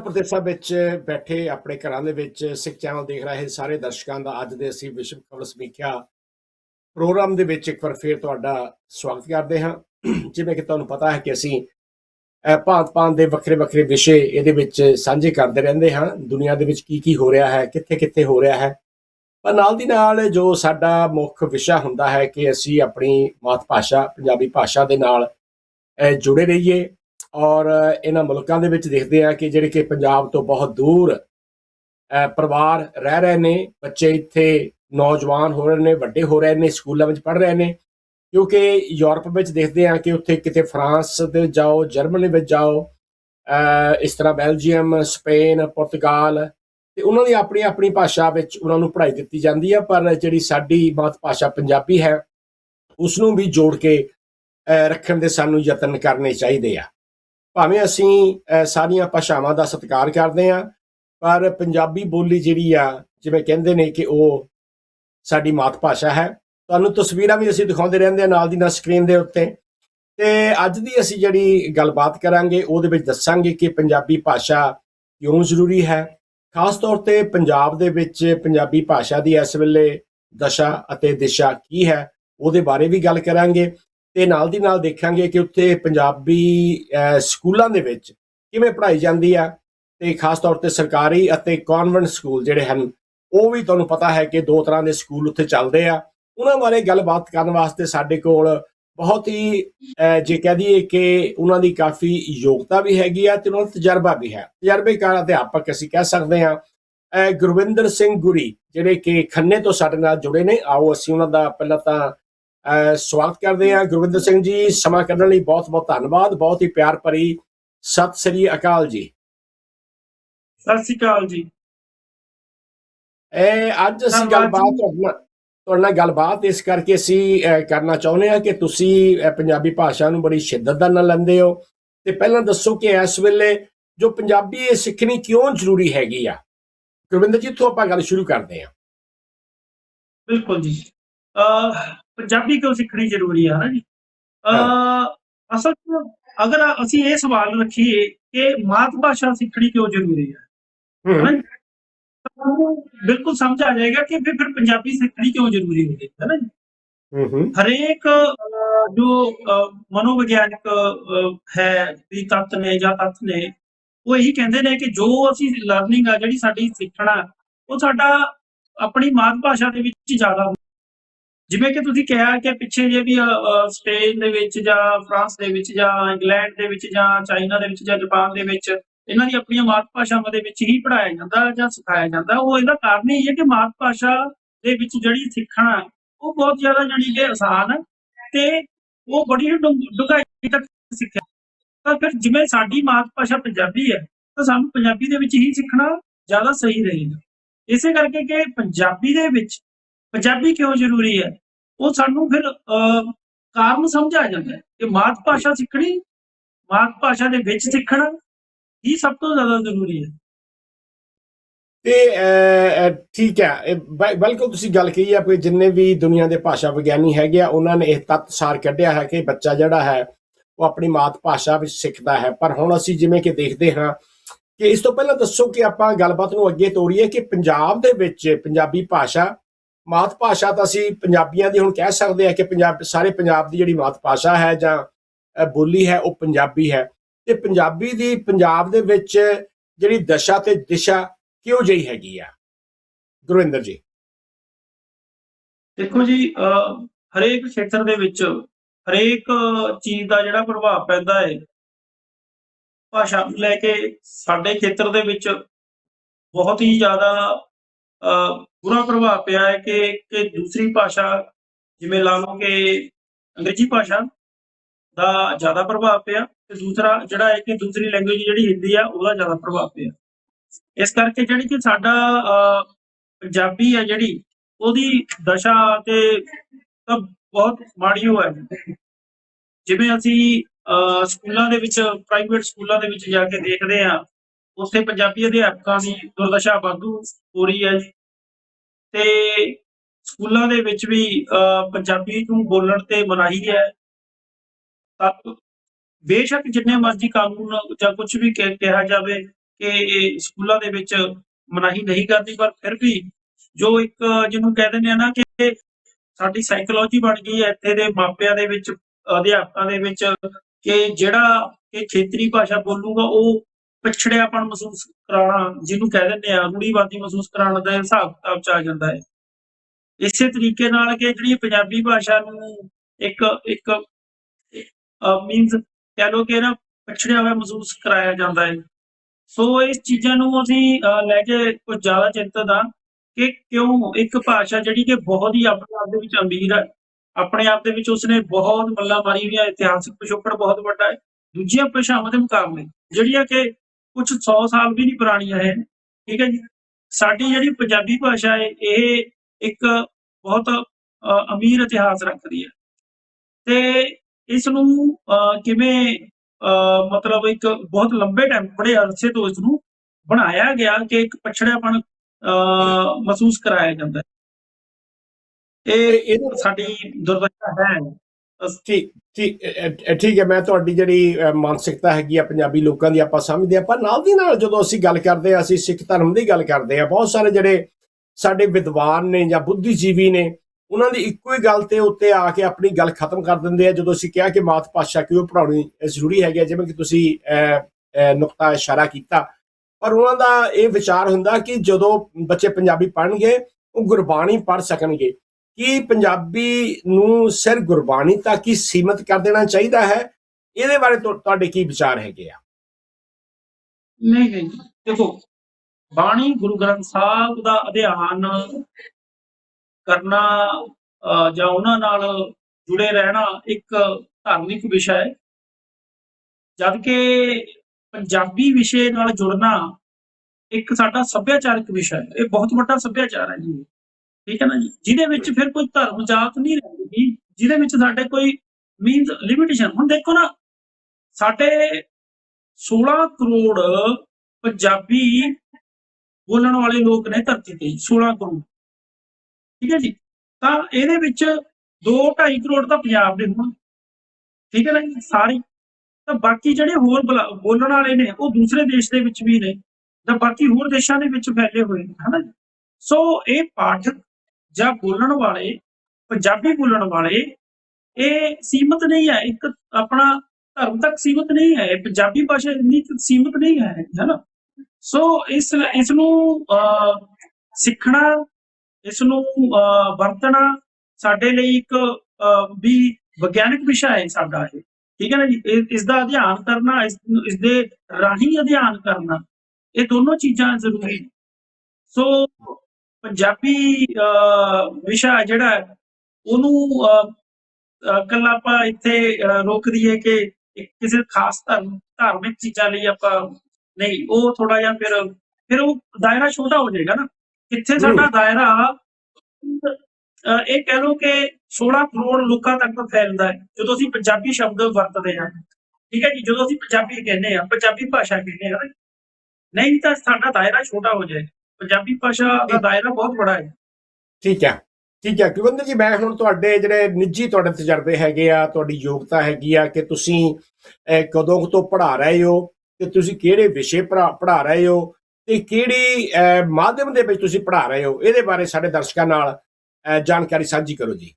ਪ੍ਰਦੇਸ਼ਾਂ ਵਿੱਚ ਬੈਠੇ ਆਪਣੇ ਘਰਾਂ ਦੇ ਵਿੱਚ ਸਿੱਖ ਚੈਨਲ ਦੇਖ ਰਹੇ ਸਾਰੇ ਦਰਸ਼ਕਾਂ ਦਾ ਅੱਜ ਦੇ ਅਸੀਂ ਵਿਸ਼ਵ ਖਬਰ ਸਮੀਖਿਆ ਪ੍ਰੋਗਰਾਮ ਦੇ ਵਿੱਚ ਇੱਕ ਵਾਰ ਫੇਰ ਤੁਹਾਡਾ ਸਵਾਗਤ ਕਰਦੇ ਹਾਂ। ਜਿਵੇਂ ਕਿ ਤੁਹਾਨੂੰ ਪਤਾ ਹੈ ਕਿ ਅਸੀਂ ਅਹ, ਭਾਂਤ-ਭਾਂਤ ਦੇ ਵੱਖਰੇ-ਵੱਖਰੇ ਵਿਸ਼ੇ ਇਹਦੇ ਵਿੱਚ ਸਾਂਝੇ ਕਰਦੇ ਰਹਿੰਦੇ ਹਾਂ। ਦੁਨੀਆ ਦੇ ਵਿੱਚ ਕੀ ਕੀ ਹੋ ਰਿਹਾ ਹੈ ਕਿੱਥੇ-ਕਿੱਥੇ ਹੋ ਰਿਹਾ ਹੈ। ਪਰ ਨਾਲ ਦੀ ਨਾਲ ਜੋ ਸਾਡਾ ਮੁੱਖ ਵਿਸ਼ਾ ਹੁੰਦਾ ਹੈ ਕਿ ਅਸੀਂ ਆਪਣੀ ਮਾਤ ਭਾਸ਼ਾ ਪੰਜਾਬੀ ਭਾਸ਼ਾ ਦੇ ਨਾਲ ਜੁੜੇ ਰਹੀਏ। ਔਰ ਇਹਨਾਂ ਮੁਲਕਾਂ ਦੇ ਵਿੱਚ ਦੇਖਦੇ ਆ ਕਿ ਜਿਹੜੇ ਕਿ ਪੰਜਾਬ ਤੋਂ ਬਹੁਤ ਦੂਰ ਪਰਿਵਾਰ ਰਹਿ ਰਹੇ ਨੇ, ਬੱਚੇ ਇੱਥੇ ਨੌਜਵਾਨ ਹੋ ਰਹੇ ਨੇ, ਵੱਡੇ ਹੋ ਰਹੇ ਨੇ, ਸਕੂਲਾਂ ਵਿੱਚ ਪੜ੍ਹ ਰਹੇ ਨੇ, ਕਿਉਂਕਿ ਯੂਰਪ ਵਿੱਚ ਦੇਖਦੇ ਆ ਕਿ ਉੱਥੇ ਕਿਤੇ ਫਰਾਂਸ ਦੇ ਜਾਓ, ਜਰਮਨੀ ਵਿੱਚ ਜਾਓ ਇਸ ਤਰ੍ਹਾਂ ਬੈਲਜੀਅਮ, ਸਪੇਨ, ਪੁਰਤਗਾਲ ਤੇ ਉਹਨਾਂ ਦੀ ਆਪਣੀ ਆਪਣੀ ਭਾਸ਼ਾ ਵਿੱਚ ਉਹਨਾਂ ਨੂੰ ਪੜ੍ਹਾਈ ਦਿੱਤੀ ਜਾਂਦੀ ਹੈ ਪਰ ਜਿਹੜੀ ਸਾਡੀ ਮਾਤ ਭਾਸ਼ਾ ਪੰਜਾਬੀ ਹੈ ਉਸ ਨੂੰ ਵੀ ਜੋੜ ਕੇ ਰੱਖਣ ਦੇ ਸਾਨੂੰ ਯਤਨ ਕਰਨੇ ਚਾਹੀਦੇ ਆ। ਭਾਵੇਂ ਅਸੀਂ ਸਾਰੀਆਂ ਭਾਸ਼ਾਵਾਂ ਦਾ ਸਤਿਕਾਰ ਕਰਦੇ ਹਾਂ, ਪਰ ਪੰਜਾਬੀ ਬੋਲੀ ਜਿਹੜੀ ਆ, ਜਿਵੇਂ ਕਹਿੰਦੇ ਨੇ ਕਿ ਉਹ ਸਾਡੀ ਮਾਤ ਭਾਸ਼ਾ ਹੈ। ਤੁਹਾਨੂੰ ਤਸਵੀਰਾਂ ਵੀ ਅਸੀਂ ਦਿਖਾਉਂਦੇ ਰਹਿੰਦੇ ਹਾਂ ਨਾਲ ਦੀ ਨਾਲ ਸਕਰੀਨ ਦੇ ਉੱਤੇ। ਤੇ ਅੱਜ ਦੀ ਅਸੀਂ ਜਿਹੜੀ ਗੱਲਬਾਤ ਕਰਾਂਗੇ, ਉਹਦੇ ਵਿੱਚ ਦੱਸਾਂਗੇ ਕਿ ਪੰਜਾਬੀ ਭਾਸ਼ਾ ਕਿਉਂ ਜ਼ਰੂਰੀ ਹੈ। ਖਾਸ ਤੌਰ ਤੇ ਪੰਜਾਬ ਦੇ ਵਿੱਚ ਪੰਜਾਬੀ ਭਾਸ਼ਾ ਦੀ ਇਸ ਵੇਲੇ ਦਸ਼ਾ ਅਤੇ ਦਿਸ਼ਾ ਕੀ ਹੈ, ਉਹਦੇ ਬਾਰੇ ਵੀ ਗੱਲ ਕਰਾਂਗੇ। ਤੇ ਨਾਲ ਦੀ ਨਾਲ ਦੇਖਾਂਗੇ ਕਿ ਉੱਥੇ ਪੰਜਾਬੀ ਸਕੂਲਾਂ ਦੇ ਵਿੱਚ ਕਿਵੇਂ ਪੜ੍ਹਾਈ ਜਾਂਦੀ ਆ ਤੇ ਖਾਸ ਤੌਰ ਤੇ ਸਰਕਾਰੀ ਅਤੇ ਕਨਵੈਂਟ ਸਕੂਲ ਜਿਹੜੇ ਹਨ, ਉਹ ਵੀ ਤੁਹਾਨੂੰ ਪਤਾ ਹੈ ਕਿ ਦੋ ਤਰ੍ਹਾਂ ਦੇ ਸਕੂਲ ਉੱਥੇ ਚੱਲਦੇ ਆ। ਉਹਨਾਂ ਬਾਰੇ ਗੱਲਬਾਤ ਕਰਨ ਵਾਸਤੇ ਸਾਡੇ ਕੋਲ ਬਹੁਤ ਹੀ ਜੇ ਕਹਿ ਦਈਏ ਕਿ ਉਹਨਾਂ ਦੀ ਕਾਫੀ ਯੋਗਤਾ ਵੀ ਹੈਗੀ ਆ ਤੇ ਉਹਨਾਂ ਦਾ ਤਜਰਬਾ ਵੀ ਹੈ। ਤਜਰਬੇਕਾਰ ਅਧਿਆਪਕ ਅਸੀਂ ਕਹਿ ਸਕਦੇ ਹਾਂ ਗੁਰਵਿੰਦਰ ਸਿੰਘ ਗੁਰੀ, ਜਿਹੜੇ ਕਿ ਖੰਨੇ ਤੋਂ ਸਾਡੇ ਨਾਲ ਜੁੜੇ ਨੇ, ਆਓ ਅਸੀਂ ਉਹਨਾਂ ਦਾ ਪਹਿਲਾਂ ਤਾਂ ਸਵਾਗਤ ਕਰਦੇ ਹਾਂ ਗੁਰਵਿੰਦਰ ਸਿੰਘ ਜੀ ਸਮਾਂ ਕੱਢਣ ਲਈ ਬਹੁਤ ਬਹੁਤ ਧੰਨਵਾਦ ਬਹੁਤ ਹੀ ਪਿਆਰ ਭਰੀ ਸਤਿ ਸ੍ਰੀ ਅਕਾਲ ਜੀ। ਸਤਿ ਸ਼੍ਰੀ ਅਕਾਲ ਜੀ। ਇਹ ਅੱਜ ਅਸੀਂ ਗੱਲਬਾਤ। ਤੁਹਾਡੇ ਨਾਲ ਗੱਲਬਾਤ ਇਸ ਕਰਕੇ ਅਸੀਂ ਕਰਨਾ ਚਾਹੁੰਦੇ ਹਾਂ ਕਿ ਤੁਸੀਂ ਪੰਜਾਬੀ ਭਾਸ਼ਾ ਨੂੰ ਬੜੀ ਸ਼ਿੱਦਤ ਦਾ ਨਾਲ ਲੈਂਦੇ ਹੋ। ਤੇ ਪਹਿਲਾਂ ਦੱਸੋ ਕਿ ਇਸ ਵੇਲੇ ਜੋ ਪੰਜਾਬੀ ਇਹ ਸਿੱਖਣੀ ਕਿਉਂ ਜ਼ਰੂਰੀ ਹੈਗੀ ਆ? ਗੁਰਵਿੰਦਰ ਜੀ ਇੱਥੋਂ ਆਪਾਂ ਗੱਲ ਸ਼ੁਰੂ ਕਰਦੇ ਹਾਂ। ਬਿਲਕੁਲ ਜੀ। ਪੰਜਾਬੀ ਕਿਉਂ ਸਿੱਖਣੀ ਜ਼ਰੂਰੀ ਹੈ ਨਾ ਜੀ? ਅਹ ਅਸਲ ਅਗਰ ਅਸੀਂ ਇਹ ਸਵਾਲ ਰੱਖੀਏ ਕਿ ਮਾਤ ਭਾਸ਼ਾ ਸਿੱਖਣੀ ਕਿਉਂ ਜ਼ਰੂਰੀ ਹੈ। ਬਿਲਕੁਲ ਸਮਝ ਆ ਜਾਏਗਾ ਕਿ ਫਿਰ ਫਿਰ ਪੰਜਾਬੀ ਸਿੱਖਣੀ ਕਿਉਂ ਜ਼ਰੂਰੀ ਹੁੰਦੀ ਹੈ ਨਾ ਹਰੇਕ ਜੋ ਮਨੋਵਿਗਿਆਨਕ ਹੈ ਵੀ ਤੱਤ ਨੇ ਜਾਂ ਤੱਤ ਨੇ ਉਹ ਇਹੀ ਕਹਿੰਦੇ ਨੇ ਕਿ ਜੋ ਅਸੀਂ ਲਰਨਿੰਗ ਆ ਜਿਹੜੀ ਸਾਡੀ ਸਿੱਖਣਾ ਉਹ ਸਾਡਾ ਆਪਣੀ ਮਾਤ ਭਾਸ਼ਾ ਦੇ ਵਿੱਚ ਜ਼ਿਆਦਾ। ਜਿਵੇਂ ਕਿ ਤੁਸੀਂ ਕਿਹਾ ਕਿ ਪਿੱਛੇ ਜੇ ਵੀ ਸਪੇਨ ਦੇ ਵਿੱਚ ਜਾਂ ਫਰਾਂਸ ਦੇ ਵਿੱਚ ਜਾਂ ਇੰਗਲੈਂਡ ਦੇ ਵਿੱਚ ਜਾਂ ਚਾਈਨਾ ਦੇ ਵਿੱਚ ਜਾਂ ਜਾਪਾਨ ਦੇ ਵਿੱਚ ਇਹਨਾਂ ਦੀ ਆਪਣੀਆਂ ਮਾਤ ਭਾਸ਼ਾਵਾਂ ਦੇ ਵਿੱਚ ਹੀ ਪੜਾਇਆ ਜਾਂਦਾ ਜਾਂ ਸਿਖਾਇਆ ਜਾਂਦਾ, ਉਹ ਇਹਦਾ ਕਾਰਨ ਇਹ ਹੈ ਕਿ ਮਾਤ ਭਾਸ਼ਾ ਦੇ ਵਿੱਚ ਜਿਹੜੀ ਸਿੱਖਣਾ ਉਹ ਬਹੁਤ ਜ਼ਿਆਦਾ ਜਾਣੀ ਕਿ ਆਸਾਨ ਹੈ ਤੇ ਉਹ ਬੜੀ ਡੂੰਘ- ਡੂੰਘਾਈ ਤੱਕ ਸਿੱਖਿਆ। ਤਾਂ ਫਿਰ ਜਿਵੇਂ ਸਾਡੀ ਮਾਤ ਭਾਸ਼ਾ ਪੰਜਾਬੀ ਹੈ, ਤਾਂ ਸਾਨੂੰ ਪੰਜਾਬੀ ਦੇ ਵਿੱਚ ਹੀ ਸਿੱਖਣਾ ਜ਼ਿਆਦਾ ਸਹੀ ਰਹੇਗਾ। ਇਸੇ ਕਰਕੇ ਕਿ ਪੰਜਾਬੀ ਦੇ ਵਿੱਚ ਪੰਜਾਬੀ ਕਿਉਂ ਜ਼ਰੂਰੀ ਹੈ? ਉਹ ਸਾਨੂੰ ਫਿਰ ਅਹ, ਕਾਰਨ ਸਮਝ ਆ ਜਾਂਦਾ ਹੈ ਕਿ ਮਾਤ ਭਾਸ਼ਾ ਸਿੱਖਣੀ ਮਾਤ ਭਾਸ਼ਾ ਦੇ ਵਿੱਚ ਸਿੱਖਣਾ ਹੀ ਸਭ ਤੋਂ ਜ਼ਿਆਦਾ ਜ਼ਰੂਰੀ ਹੈ। ਤੇ ਠੀਕ ਹੈ। ਬਿਲਕੁਲ ਤੁਸੀਂ ਗੱਲ ਕਹੀ ਹੈ ਕਿ ਜਿੰਨੇ ਵੀ ਦੁਨੀਆ ਦੇ ਭਾਸ਼ਾ ਵਿਗਿਆਨੀ ਹੈਗੇ ਆ ਉਹਨਾਂ ਨੇ ਇਹ ਤੱਤ ਸਾਰ ਕੱਢਿਆ ਹੈ ਕਿ ਬੱਚਾ ਜਿਹੜਾ ਹੈ ਉਹ ਆਪਣੀ ਮਾਤ ਭਾਸ਼ਾ ਵਿੱਚ ਸਿੱਖਦਾ ਹੈ। ਪਰ ਹੁਣ ਅਸੀਂ ਜਿਵੇਂ ਕਿ ਦੇਖਦੇ ਹਾਂ ਕਿ ਇਸ ਤੋਂ ਪਹਿਲਾਂ ਦੱਸੋ ਕਿ ਆਪਾਂ ਗੱਲਬਾਤ ਨੂੰ ਅੱਗੇ ਤੋਰੀਏ ਕਿ ਪੰਜਾਬ ਦੇ ਵਿੱਚ ਪੰਜਾਬੀ ਭਾਸ਼ਾ ਮਾਤ ਭਾਸ਼ਾ ਤਾਂ ਅਸੀਂ ਪੰਜਾਬੀਆਂ ਦੀ ਹੁਣ ਕਹਿ ਸਕਦੇ ਆ ਕਿ ਪੰਜਾਬ ਸਾਰੇ ਪੰਜਾਬ ਦੀ ਜਿਹੜੀ ਮਾਤ ਭਾਸ਼ਾ ਹੈ ਜਾਂ ਬੋਲੀ ਹੈ ਉਹ ਪੰਜਾਬੀ ਹੈ। ਤੇ ਪੰਜਾਬੀ ਦੀ ਪੰਜਾਬ ਦੇ ਵਿੱਚ ਜਿਹੜੀ ਦਸ਼ਾ ਤੇ ਦਿਸ਼ਾ ਕਿਉਂ ਜਿਹੀ ਹੈਗੀ ਆ? ਗੁਰਵਿੰਦਰ ਜੀ। ਦੇਖੋ ਜੀ ਅਹ, ਹਰੇਕ ਖੇਤਰ ਦੇ ਵਿੱਚ ਹਰੇਕ ਚੀਜ਼ ਦਾ ਜਿਹੜਾ ਪ੍ਰਭਾਵ ਪੈਂਦਾ ਹੈ ਭਾਸ਼ਾ ਨੂੰ ਲੈ ਕੇ ਸਾਡੇ ਖੇਤਰ ਦੇ ਵਿੱਚ ਬਹੁਤ ਹੀ ਜ਼ਿਆਦਾ ਬੁਰਾ ਪ੍ਰਭਾਵ ਪਿਆ ਹੈ ਕਿ ਕਿ ਦੂਸਰੀ ਭਾਸ਼ਾ ਜਿਵੇਂ ਲਾ ਲਓ ਕਿ ਅੰਗਰੇਜ਼ੀ ਭਾਸ਼ਾ ਦਾ ਜ਼ਿਆਦਾ ਪ੍ਰਭਾਵ ਪਿਆ ਤੇ ਦੂਸਰਾ ਜਿਹੜਾ ਹੈ ਕਿ ਦੂਸਰੀ ਲੈਂਗੁਏਜ ਜਿਹੜੀ ਹਿੰਦੀ ਆ ਉਹਦਾ ਜ਼ਿਆਦਾ ਪ੍ਰਭਾਵ ਪਿਆ। ਇਸ ਕਰਕੇ ਜਿਹੜੀ ਕਿ ਸਾਡਾ ਅਹ, ਪੰਜਾਬੀ ਹੈ ਜਿਹੜੀ ਉਹਦੀ ਦਸ਼ਾ ਤੇ ਤਾਂ ਬਹੁਤ ਮਾੜੀ ਹੋਇਆ ਜਿਵੇਂ ਅਸੀਂ ਅਹ, ਸਕੂਲਾਂ ਦੇ ਵਿੱਚ ਪ੍ਰਾਈਵੇਟ ਸਕੂਲਾਂ ਦੇ ਵਿੱਚ ਜਾ ਕੇ ਦੇਖਦੇ ਆ ਉੱਥੇ ਪੰਜਾਬੀ ਅਧਿਆਪਕਾਂ ਦੀ ਦੁਰਦਸ਼ਾ ਵਾਧੂ ਹੋ ਰਹੀ ਹੈ ਜੀ। ਤੇ ਸਕੂਲਾਂ ਦੇ ਵਿੱਚ ਵੀ ਪੰਜਾਬੀ ਨੂੰ ਬੋਲਣ ਤੇ ਮਨਾਹੀ ਹੈ। ਤਾਂ ਬੇਸ਼ੱਕ ਜਿੰਨੇ ਮਰਜ਼ੀ ਕਾਨੂੰਨ ਜਾਂ ਕੁਝ ਵੀ ਕਿਹਾ ਜਾਵੇ ਕਿ ਇਹ ਸਕੂਲਾਂ ਦੇ ਵਿੱਚ ਮਨਾਹੀ ਨਹੀਂ ਕਰਦੀ, ਪਰ ਫਿਰ ਵੀ ਜੋ ਇੱਕ ਜਿਹਨੂੰ ਕਹਿ ਦਿੰਦੇ ਆ ਨਾ ਕਿ ਸਾਡੀ ਸਾਈਕੋਲੋਜੀ ਬਣ ਗਈ ਹੈ, ਇੱਥੇ ਦੇ ਮਾਪਿਆਂ ਦੇ ਵਿੱਚ, ਅਧਿਆਪਕਾਂ ਦੇ ਵਿੱਚ ਕਿ ਜਿਹੜਾ ਇਹ ਖੇਤਰੀ ਭਾਸ਼ਾ ਬੋਲੂਗਾ, ਉਹ ਪਛੜਿਆਪਣ ਮਹਿਸੂਸ ਕਰਾਉਣਾ ਜਿਹਨੂੰ ਕਹਿ ਦਿੰਦੇ ਆ ਰੂੜੀਵਾਦੀ ਮਹਿਸੂਸ ਕਰਾਉਣ ਦਾ ਹਿਸਾਬ ਕਿਤਾਬ ਚ ਆ ਜਾਂਦਾ ਹੈ। ਇਸੇ ਤਰੀਕੇ ਨਾਲ ਕਿ ਜਿਹੜੀ ਪੰਜਾਬੀ ਭਾਸ਼ਾ ਨੂੰ ਇੱਕ ਇੱਕ ਮੀਨਸ ਕਹਿ ਲੋ ਕਿ ਨਾ ਪਛੜਿਆ ਹੋਇਆ ਮਹਿਸੂਸ ਕਰਾਇਆ ਜਾਂਦਾ ਹੈ। ਸੋ ਇਸ ਚੀਜ਼ਾਂ ਨੂੰ ਅਸੀਂ ਅਹ, ਲੈ ਕੇ ਕੁਝ ਜ਼ਿਆਦਾ ਚਿੰਤਤ ਹਾਂ ਕਿ ਕਿਉਂ ਇੱਕ ਭਾਸ਼ਾ ਜਿਹੜੀ ਕਿ ਬਹੁਤ ਹੀ ਆਪਣੇ ਆਪ ਦੇ ਵਿੱਚ ਅਮੀਰ ਹੈ ਆਪਣੇ ਆਪ ਦੇ ਵਿੱਚ ਉਸਨੇ ਬਹੁਤ ਮੱਲਾਂ ਮਾਰੀ ਵੀ ਹੈ ਇਤਿਹਾਸਿਕ ਪਿਛੋਕੜ ਬਹੁਤ ਵੱਡਾ ਹੈ ਦੂਜੀਆਂ ਭਾਸ਼ਾਵਾਂ ਦੇ ਮੁਕਾਬਲੇ ਜਿਹੜੀਆਂ ਕਿ ਕੁਝ 100 ਸਾਲ ਵੀ ਨਹੀਂ ਪੁਰਾਣੀਆਂ ਹੈ ਠੀਕ ਹੈ ਜੀ? ਸਾਡੀ ਜਿਹੜੀ ਪੰਜਾਬੀ ਭਾਸ਼ਾ ਹੈ ਇਹ ਇੱਕ ਬਹੁਤ ਅਮੀਰ ਇਤਿਹਾਸ ਰੱਖਦੀ ਹੈ। ਤੇ ਇਸ ਨੂੰ ਕਿਵੇਂ ਅ, ਮਤਲਬ ਇੱਕ ਬਹੁਤ ਲੰਬੇ ਟਾਈਮ ਬੜੇ ਅਰਸੇ ਤੋਂ ਇਸ ਨੂੰ ਬਣਾਇਆ ਗਿਆ ਕਿ ਇੱਕ ਪਛੜਿਆਪਣ ਅ, ਮਹਿਸੂਸ ਕਰਾਇਆ ਜਾਂਦਾ ਹੈ। ਇਹ ਇਹਦੇ ਸਾਡੀ ਦੁਰਦਸ਼ਾ ਹੈ। ਠੀਕ ਠੀਕ ਠੀਕ ਹੈ, ਮੈਂ ਤੁਹਾਡੀ ਜਿਹੜੀ ਮਾਨਸਿਕਤਾ ਹੈਗੀ ਆ ਪੰਜਾਬੀ ਲੋਕਾਂ ਦੀ ਆਪਾਂ ਸਮਝਦੇ ਆ ਪਰ ਨਾਲ ਦੀ ਨਾਲ ਜਦੋਂ ਅਸੀਂ ਗੱਲ ਕਰਦੇ ਆ ਅਸੀਂ ਸਿੱਖ ਧਰਮ ਦੀ ਗੱਲ ਕਰਦੇ ਆ ਬਹੁਤ ਸਾਰੇ ਜਿਹੜੇ ਸਾਡੇ ਵਿਦਵਾਨ ਨੇ ਜਾਂ ਬੁੱਧੀਜੀਵੀ ਨੇ, ਉਹਨਾਂ ਦੀ ਇੱਕੋ ਹੀ ਗੱਲ ਤੇ ਉੱਤੇ ਆ ਕੇ ਆਪਣੀ ਗੱਲ ਖਤਮ ਕਰ ਦਿੰਦੇ ਆ, ਜਦੋਂ ਅਸੀਂ ਕਿਹਾ ਕਿ ਮਾਤ ਭਾਸ਼ਾ ਕਿਉਂ ਪੜਾਉਣੀ ਜ਼ਰੂਰੀ ਹੈਗੀ ਆ, ਜਿਵੇਂ ਕਿ ਤੁਸੀਂ ਨੁਕਤਾ ਇਸ਼ਾਰਾ ਕੀਤਾ। ਪਰ ਉਹਨਾਂ ਦਾ ਇਹ ਵਿਚਾਰ ਹੁੰਦਾ ਕਿ ਜਦੋਂ ਬੱਚੇ ਪੰਜਾਬੀ ਪੜ੍ਹਨਗੇ, ਉਹ ਗੁਰਬਾਣੀ ਪੜ੍ਹ ਸਕਣਗੇ। ਕੀ ਪੰਜਾਬੀ ਨੂੰ ਸਿਰ ਗੁਰਬਾਣੀ ਤੱਕ ਹੀ ਸੀਮਤ ਕਰ ਦੇਣਾ ਚਾਹੀਦਾ ਹੈ? ਇਹਦੇ ਬਾਰੇ ਤੁਹਾਡੇ ਕੀ ਵਿਚਾਰ ਹੈਗੇ ਆ? ਨਹੀਂ ਨਹੀਂ ਦੇਖੋ ਬਾਣੀ ਗੁਰੂ ਗ੍ਰੰਥ ਸਾਹਿਬ ਦਾ ਅਧਿਐਨ ਕਰਨਾ ਅਹ, ਜਾਂ ਉਹਨਾਂ ਨਾਲ ਜੁੜੇ ਰਹਿਣਾ ਇੱਕ ਧਾਰਮਿਕ ਵਿਸ਼ਾ ਹੈ। ਜਦ ਕਿ ਪੰਜਾਬੀ ਵਿਸ਼ੇ ਨਾਲ ਜੁੜਨਾ ਇੱਕ ਸਾਡਾ ਸੱਭਿਆਚਾਰਕ ਵਿਸ਼ਾ ਹੈ। ਇਹ ਬਹੁਤ ਵੱਡਾ ਸੱਭਿਆਚਾਰ ਹੈ ਜੀ। ਠੀਕ ਹੈ ਨਾ ਜੀ? ਜਿਹਦੇ ਵਿੱਚ ਫਿਰ ਕੋਈ ਧਰਮ ਜਾਤ ਨਹੀਂ ਰਹਿੰਦੀ, ਜਿਹਦੇ ਵਿੱਚ ਸਾਡੇ ਕੋਈ ਮੀਨਸ ਲਿਮਿਟੇਸ਼ਨ ਹੁਣ ਦੇਖੋ ਨਾ, ਸਾਡੇ 16 ਕਰੋੜ ਪੰਜਾਬੀ ਬੋਲਣ ਵਾਲੇ ਲੋਕ ਨੇ ਧਰਤੀ ਤੇ 16 ਕਰੋੜ। ਠੀਕ ਹੈ ਜੀ? ਤਾਂ ਇਹਦੇ ਵਿੱਚ 2.5 ਕਰੋੜ ਤਾਂ ਪੰਜਾਬ ਦੇ ਹੋਣ। ਠੀਕ ਹੈ ਨਾ ਜੀ? ਸਾਰੀ। ਤਾਂ ਬਾਕੀ ਜਿਹੜੇ ਹੋਰ ਬਲਾ- ਬੋਲਣ ਵਾਲੇ ਨੇ, ਉਹ ਦੂਸਰੇ ਦੇਸ਼ ਦੇ ਵਿੱਚ ਵੀ ਨੇ। ਤਾਂ ਬਾਕੀ ਹੋਰ ਦੇਸ਼ਾਂ ਦੇ ਵਿੱਚ ਫੈਲੇ ਹੋਏ ਨੇ, ਹਨਾ ਜੀ? ਸੋ ਇਹ ਪਾਠਕ ਜਾਂ ਬੋਲਣ ਵਾਲੇ ਪੰਜਾਬੀ ਬੋਲਣ ਵਾਲੇ ਇਹ ਸੀਮਤ ਨਹੀਂ ਹੈ ਇੱਕ ਆਪਣਾ ਧਰਮ ਤੱਕ ਸੀਮਤ ਨਹੀਂ ਹੈ ਇਹ ਪੰਜਾਬੀ ਭਾਸ਼ਾ ਇੰਨੀ ਸੀਮਤ ਨਹੀਂ ਹੈ ਹੈਨਾ? ਸੋ ਇਸ ਇਸ ਨੂੰ ਸਿੱਖਣਾ ਇਸ ਨੂੰ ਅਹ, ਵਰਤਣਾ ਸਾਡੇ ਲਈ ਇੱਕ ਵੀ ਵਿਗਿਆਨਕ ਵਿਸ਼ਾ ਹੈ ਸਾਡਾ ਇਹ ਠੀਕ ਹੈ ਨਾ ਜੀ? ਇਹ- ਇਸ ਦਾ ਅਧਿਐਨ ਕਰਨਾ ਇਸ ਦੇ ਰਾਹੀਂ ਅਧਿਐਨ ਕਰਨਾ ਇਹ ਦੋਨੋਂ ਚੀਜ਼ਾਂ ਜ਼ਰੂਰੀ ਸੋ ਪੰਜਾਬੀ ਵਿਸ਼ਾ ਜਿਹੜਾ ਉਹਨੂੰ ਕੱਲਾ ਆਪਾਂ ਇੱਥੇ ਰੋਕ ਦਈਏ ਕਿ ਕਿਸੇ ਖਾਸ ਧਰਮ ਧਾਰਮਿਕ ਚੀਜ਼ਾਂ ਲਈ ਆਪਾਂ ਨਹੀਂ ਉਹ ਥੋੜਾ ਜਿਹਾ ਫਿਰ ਫਿਰ ਉਹ ਦਾਇਰਾ ਛੋਟਾ ਹੋ ਜਾਏਗਾ ਨਾ। ਕਿੱਥੇ ਸਾਡਾ ਦਾਇਰਾ ਇਹ ਕਹਿ ਲਓ ਕਿ 16 ਕਰੋੜ ਲੋਕਾਂ ਤੱਕ ਫੈਲਦਾ ਹੈ ਜਦੋਂ ਅਸੀਂ ਪੰਜਾਬੀ ਸ਼ਬਦ ਵਰਤਦੇ ਹਾਂ। ਠੀਕ ਹੈ ਜੀ ਜਦੋਂ ਅਸੀਂ ਪੰਜਾਬੀ ਕਹਿੰਦੇ ਹਾਂ ਪੰਜਾਬੀ ਭਾਸ਼ਾ ਕਹਿੰਦੇ ਹਾਂ ਨਹੀਂ ਤਾਂ ਸਾਡਾ ਦਾਇਰਾ ਛੋਟਾ ਹੋ ਜਾਏ। ਪੰਜਾਬੀ ਭਾਸ਼ਾ ਦਾ ਦਾਇਰਾ ਬਹੁਤ ਬੜਾ ਹੈ। ਠੀਕ ਹੈ ਠੀਕ ਹੈ। ਕੁਲਵਿੰਦਰ ਜੀ ਮੈਂ ਹੁਣ ਤੁਹਾਡੇ ਜਿਹੜੇ ਨਿੱਜੀ ਤੁਹਾਡੇ ਤਜਰਬੇ ਹੈਗੇ ਆ ਤੁਹਾਡੀ ਯੋਗਤਾ ਹੈਗੀ ਆ ਕਿ ਤੁਸੀਂ ਕਦੋਂ ਤੋਂ ਪੜ੍ਹਾ ਰਹੇ ਹੋ ਤੇ ਤੁਸੀਂ ਕਿਹੜੇ ਵਿਸ਼ੇ ਪੜ੍ਹਾ ਰਹੇ ਹੋ ਤੇ ਕਿਹੜੀ ਮਾਧਿਅਮ ਦੇ ਵਿੱਚ ਤੁਸੀਂ ਪੜ੍ਹਾ ਰਹੇ ਹੋ ਇਹਦੇ ਬਾਰੇ ਸਾਡੇ ਦਰਸ਼ਕਾਂ ਨਾਲ ਜਾਣਕਾਰੀ ਸਾਂਝੀ ਕਰੋ ਜੀ।